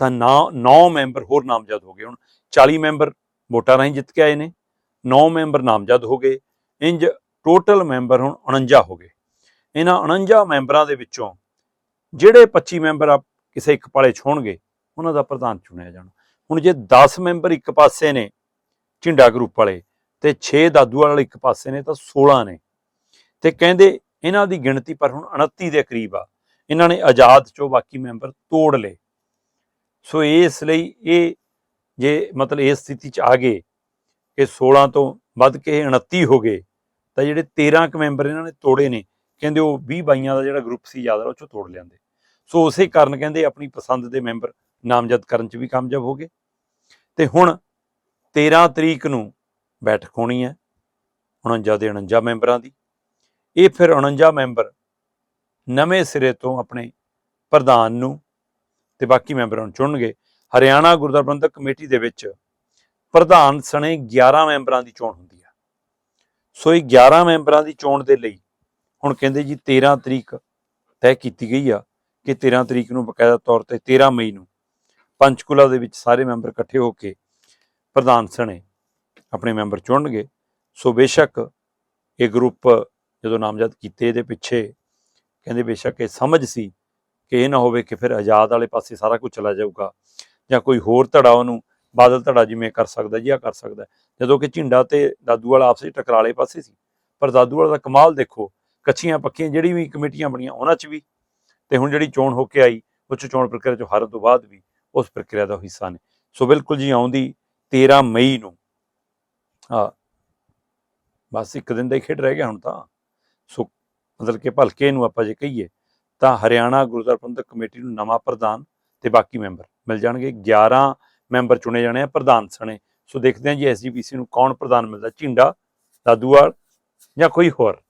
S1: ਤਾਂ 9 ਮੈਂਬਰ ਹੋਰ ਨਾਮਜ਼ਦ ਹੋ ਗਏ। ਹੁਣ 40 ਮੈਂਬਰ ਵੋਟਾਂ ਰਾਹੀਂ ਜਿੱਤ ਕੇ ਆਏ ਨੇ 9 ਮੈਂਬਰ ਨਾਮਜ਼ਦ ਹੋ ਗਏ ਇੰਜ ਟੋਟਲ ਮੈਂਬਰ ਹੁਣ 49 ਹੋ ਗਏ। ਇਹਨਾਂ 49 ਮੈਂਬਰਾਂ ਦੇ ਵਿੱਚੋਂ ਜਿਹੜੇ 25 ਮੈਂਬਰ ਆ ਕਿਸੇ ਇੱਕ ਪਾਲੇ ਛੋਣਗੇ ਉਹਨਾਂ ਦਾ ਪ੍ਰਧਾਨ ਚੁਣਿਆ ਜਾਣਾ। ਹੁਣ ਜੇ 10 ਮੈਂਬਰ ਇੱਕ ਪਾਸੇ ਨੇ ਝਿੰਡਾ ਗਰੁੱਪ ਵਾਲੇ ਤੇ 6 ਦਾਦੂ ਵਾਲੇ ਇੱਕ ਪਾਸੇ ਨੇ ਤਾਂ 16 ਨੇ। ਤੇ ਕਹਿੰਦੇ ਇਹਨਾਂ ਦੀ ਗਿਣਤੀ ਪਰ ਹੁਣ 29 ਦੇ ਕਰੀਬ ਆ। ਇਹਨਾਂ ਨੇ ਆਜ਼ਾਦ ਚੋਂ ਬਾਕੀ ਮੈਂਬਰ ਤੋੜ ਲਏ। ਸੋ ਇਸ ਲਈ ਇਹ ਜੇ ਮਤਲਬ ਇਸ ਸਥਿਤੀ 'ਚ ਆ ਗਏ ਕਿ 16 ਤੋਂ ਵੱਧ ਕੇ ਇਹ 29 ਹੋ ਗਏ, ਤਾਂ ਜਿਹੜੇ 13 ਕੁ ਮੈਂਬਰ ਇਹਨਾਂ ਨੇ ਤੋੜੇ ਨੇ, ਕਹਿੰਦੇ ਉਹ 20 ਬਾਈਆਂ ਦਾ ਜਿਹੜਾ ਗਰੁੱਪ ਸੀ ਯਾਦ ਉਹ ਚੋਂ ਤੋੜ ਲਿਆਂਦੇ। ਸੋ ਉਸੇ ਕਾਰਨ ਕਹਿੰਦੇ ਆਪਣੀ ਪਸੰਦ ਦੇ ਮੈਂਬਰ ਨਾਮਜ਼ਦ ਕਰਨ 'ਚ ਵੀ ਕਾਮਯਾਬ ਹੋ ਗਏ। ਤੇ ਹੁਣ 13 ਤਰੀਕ ਨੂੰ ਬੈਠਕ ਹੋਣੀ ਹੈ 49 ਦੇ 49 ਮੈਂਬਰਾਂ ਦੀ। ਇਹ ਫਿਰ 49 ਮੈਂਬਰ ਨਵੇਂ ਸਿਰੇ ਤੋਂ ਆਪਣੇ ਪ੍ਰਧਾਨ ਨੂੰ ਤੇ ਬਾਕੀ ਮੈਂਬਰਾਂ ਨੂੰ ਚੁਣਨਗੇ। ਹਰਿਆਣਾ ਗੁਰਦੁਆਰਾ ਪ੍ਰਬੰਧਕ ਕਮੇਟੀ ਦੇ ਵਿੱਚ ਪ੍ਰਧਾਨ ਸਣੇ 11 ਮੈਂਬਰਾਂ ਦੀ ਚੋਣ ਹੁੰਦੀ ਆ। ਸੋ ਇਹ 11 ਮੈਂਬਰਾਂ ਦੀ ਚੋਣ ਦੇ ਲਈ ਹੁਣ ਕਹਿੰਦੇ ਜੀ 13 ਤਰੀਕ ਤੈਅ ਕੀਤੀ ਗਈ ਆ ਕਿ 13 ਤਰੀਕ ਨੂੰ ਬਕਾਇਦਾ ਤੌਰ ਤੇ 13 ਮਈ ਨੂੰ ਪੰਚਕੁਲਾ ਦੇ ਵਿੱਚ ਸਾਰੇ ਮੈਂਬਰ ਇਕੱਠੇ ਹੋ ਕੇ ਪ੍ਰਧਾਨ ਸਣੇ ਆਪਣੇ ਮੈਂਬਰ ਚੁਣਨਗੇ। ਸੋ ਬੇਸ਼ੱਕ ਇਹ ਗਰੁੱਪ ਜਦੋਂ ਨਾਮਜ਼ਦ ਕੀਤੇ ਇਹਦੇ ਪਿੱਛੇ ਕਹਿੰਦੇ ਬੇਸ਼ੱਕ ਇਹ ਸਮਝ ਸੀ ਕਿ ਇਹ ਨਾ ਹੋਵੇ ਕਿ ਫਿਰ ਆਜ਼ਾਦ ਵਾਲੇ ਪਾਸੇ ਸਾਰਾ ਕੁਝ ਚਲਾ ਜਾਊਗਾ ਜਾਂ ਕੋਈ ਹੋਰ ਧੜਾ ਉਹਨੂੰ ਬਾਦਲ ਧੜਾ ਜਿਵੇਂ ਕਰ ਸਕਦਾ ਜੀ ਆ ਕਰ ਸਕਦਾ। ਜਦੋਂ ਕਿ ਝਿੰਡਾ ਤੇ ਦਾਦੂ ਵਾਲਾ ਆਪਸੇ ਟਕਰਾਲੇ ਪਾਸੇ ਸੀ। ਪਰ ਦਾਦੂ ਵਾਲਾ ਦਾ ਕਮਾਲ ਦੇਖੋ, ਕੱਚੀਆਂ ਪੱਕੀਆਂ ਜਿਹੜੀ ਵੀ ਕਮੇਟੀਆਂ ਬਣੀਆਂ ਉਹਨਾਂ 'ਚ ਵੀ ਤੇ ਹੁਣ ਜਿਹੜੀ ਚੋਣ ਹੋ ਕੇ ਆਈ ਉਹ ਚੋਣ ਪ੍ਰਕਿਰਿਆ 'ਚੋਂ ਹਾਰਨ ਤੋਂ ਬਾਅਦ ਵੀ ਉਸ ਪ੍ਰਕਿਰਿਆ ਦਾ ਹਿੱਸਾ ਨੇ। ਸੋ ਬਿਲਕੁਲ ਜੀ ਆਉਂਦੀ 13 ਮਈ ਨੂੰ। ਆ ਬਸ ਇੱਕ ਦਿਨ ਦਾ ਹੀ ਖੇਡ ਰਹਿ ਗਿਆ ਹੁਣ ਤਾਂ। ਸੋ ਮਤਲਬ ਕਿ ਭਲਕੇ ਨੂੰ ਆਪਾਂ ਜੇ ਕਹੀਏ ਤਾਂ ਹਰਿਆਣਾ ਗੁਰਦੁਆਰਾ ਪ੍ਰਬੰਧਕ ਕਮੇਟੀ ਨੂੰ ਨਵਾਂ ਪ੍ਰਧਾਨ ਤੇ ਬਾਕੀ ਮੈਂਬਰ ਮਿਲ ਜਾਣਗੇ 11 ਮੈਂਬਰ ਚੁਣੇ ਜਾਣੇ ਆ ਪ੍ਰਧਾਨ ਸਣੇ ਸੋ ਦੇਖਦੇ ਹਾਂ ਜੀ ਐਸਜੀਪੀਸੀ ਨੂੰ ਕੌਣ ਪ੍ਰਧਾਨ ਮਿਲਦਾ ਝਿੰਡਾ ਦਾਦੂਵਾਲ ਜਾਂ ਕੋਈ ਹੋਰ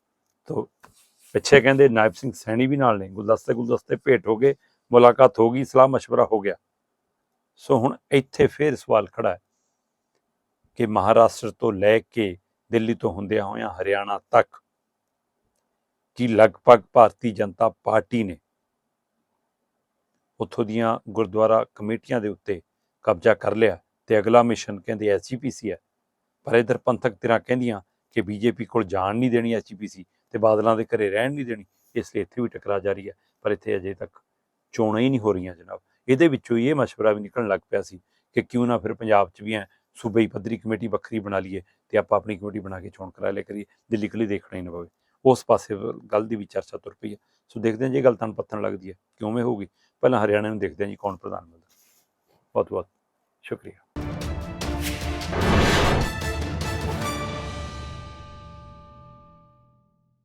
S1: ਤੋ ਪਿੱਛੇ ਕਹਿੰਦੇ ਨਾਇਬ ਸਿੰਘ ਸੈਣੀ ਵੀ ਨਾਲ ਨੇ ਗੁਲਦਸਤੇ ਗੁਲਦਸਤੇ ਭੇਟ ਹੋ ਗਏ ਮੁਲਾਕਾਤ ਹੋ ਗਈ ਸਲਾਹ مشورہ ਹੋ ਗਿਆ ਸੋ ਹੁਣ ਇੱਥੇ ਫੇਰ ਸਵਾਲ ਖੜਾ ਹੈ ਕਿ ਮਹਾਰਾਸ਼ਟਰ ਤੋਂ ਲੈ ਕੇ ਦਿੱਲੀ ਤੋਂ ਹੁੰਦਿਆਂ ਹੋਇਆਂ ਹਰਿਆਣਾ ਤੱਕ ਕਿ ਲਗਭਗ ਭਾਰਤੀ ਜਨਤਾ ਪਾਰਟੀ ਨੇ ਉੱਥੋਂ ਦੀਆਂ ਗੁਰਦੁਆਰਾ ਕਮੇਟੀਆਂ ਦੇ ਉੱਤੇ ਕਬਜ਼ਾ ਕਰ ਲਿਆ ਤੇ ਅਗਲਾ ਮਿਸ਼ਨ ਕਹਿੰਦੇ ਐਸਜੀਪੀਸੀ ਹੈ। ਪਰ ਇਧਰ ਪੰਥਕ ਧਿਰਾਂ ਕਹਿੰਦੀਆਂ ਕਿ ਬੀਜੇਪੀ ਕੋਲ ਜਾਣ ਨਹੀਂ ਦੇਣੀ ਐਸਜੀਪੀਸੀ ਤੇ ਬਾਦਲਾਂ ਦੇ ਘਰੇ ਰਹਿਣ ਨਹੀਂ ਦੇਣੀ, ਇਸ ਲਈ ਇੱਥੇ ਵੀ ਟਕਰਾ ਜਾਰੀ ਹੈ। ਪਰ ਇੱਥੇ ਅਜੇ ਤੱਕ ਚੋਣਾਂ ਹੀ ਨਹੀਂ ਹੋ ਰਹੀਆਂ ਜਨਾਬ। ਇਹਦੇ ਵਿੱਚੋਂ ਹੀ ਇਹ ਮਸ਼ਵਰਾ ਵੀ ਨਿਕਲਣ ਲੱਗ ਪਿਆ ਸੀ ਕਿ ਕਿਉਂ ਨਾ ਫਿਰ ਪੰਜਾਬ 'ਚ ਵੀ ਐ ਸੂਬਈ ਪੱਧਰੀ ਕਮੇਟੀ ਵੱਖਰੀ ਬਣਾ ਲਈਏ ਤੇ ਆਪਾਂ ਆਪਣੀ ਕਮੇਟੀ ਬਣਾ ਕੇ ਚੋਣ ਕਰਾ ਲਿਆ ਕਰੀਏ, ਦਿੱਲੀ ਕਲੀ ਦੇਖਣਾ ਹੀ ਨਾ ਪਵੇ। ਉਸ ਪਾਸੇ ਗੱਲ ਦੀ ਵੀ ਚਰਚਾ ਤੁਰ ਪਈ ਹੈ। ਸੋ ਦੇਖਦੇ ਹਾਂ ਜੇ ਗੱਲ ਤੁਹਾਨੂੰ ਪੱਤਨ ਲੱਗਦੀ ਹੈ ਕਿਵੇਂ ਹੋਊਗੀ ਪਹਿਲਾਂ ਹਰਿਆਣਾ ਨੂੰ ਦੇਖਦੇ ਹਾਂ ਜੀ ਕੌਣ ਪ੍ਰਧਾਨ ਮਿਲਦਾ ਬਹੁਤ ਬਹੁਤ ਸ਼ੁਕਰੀਆ।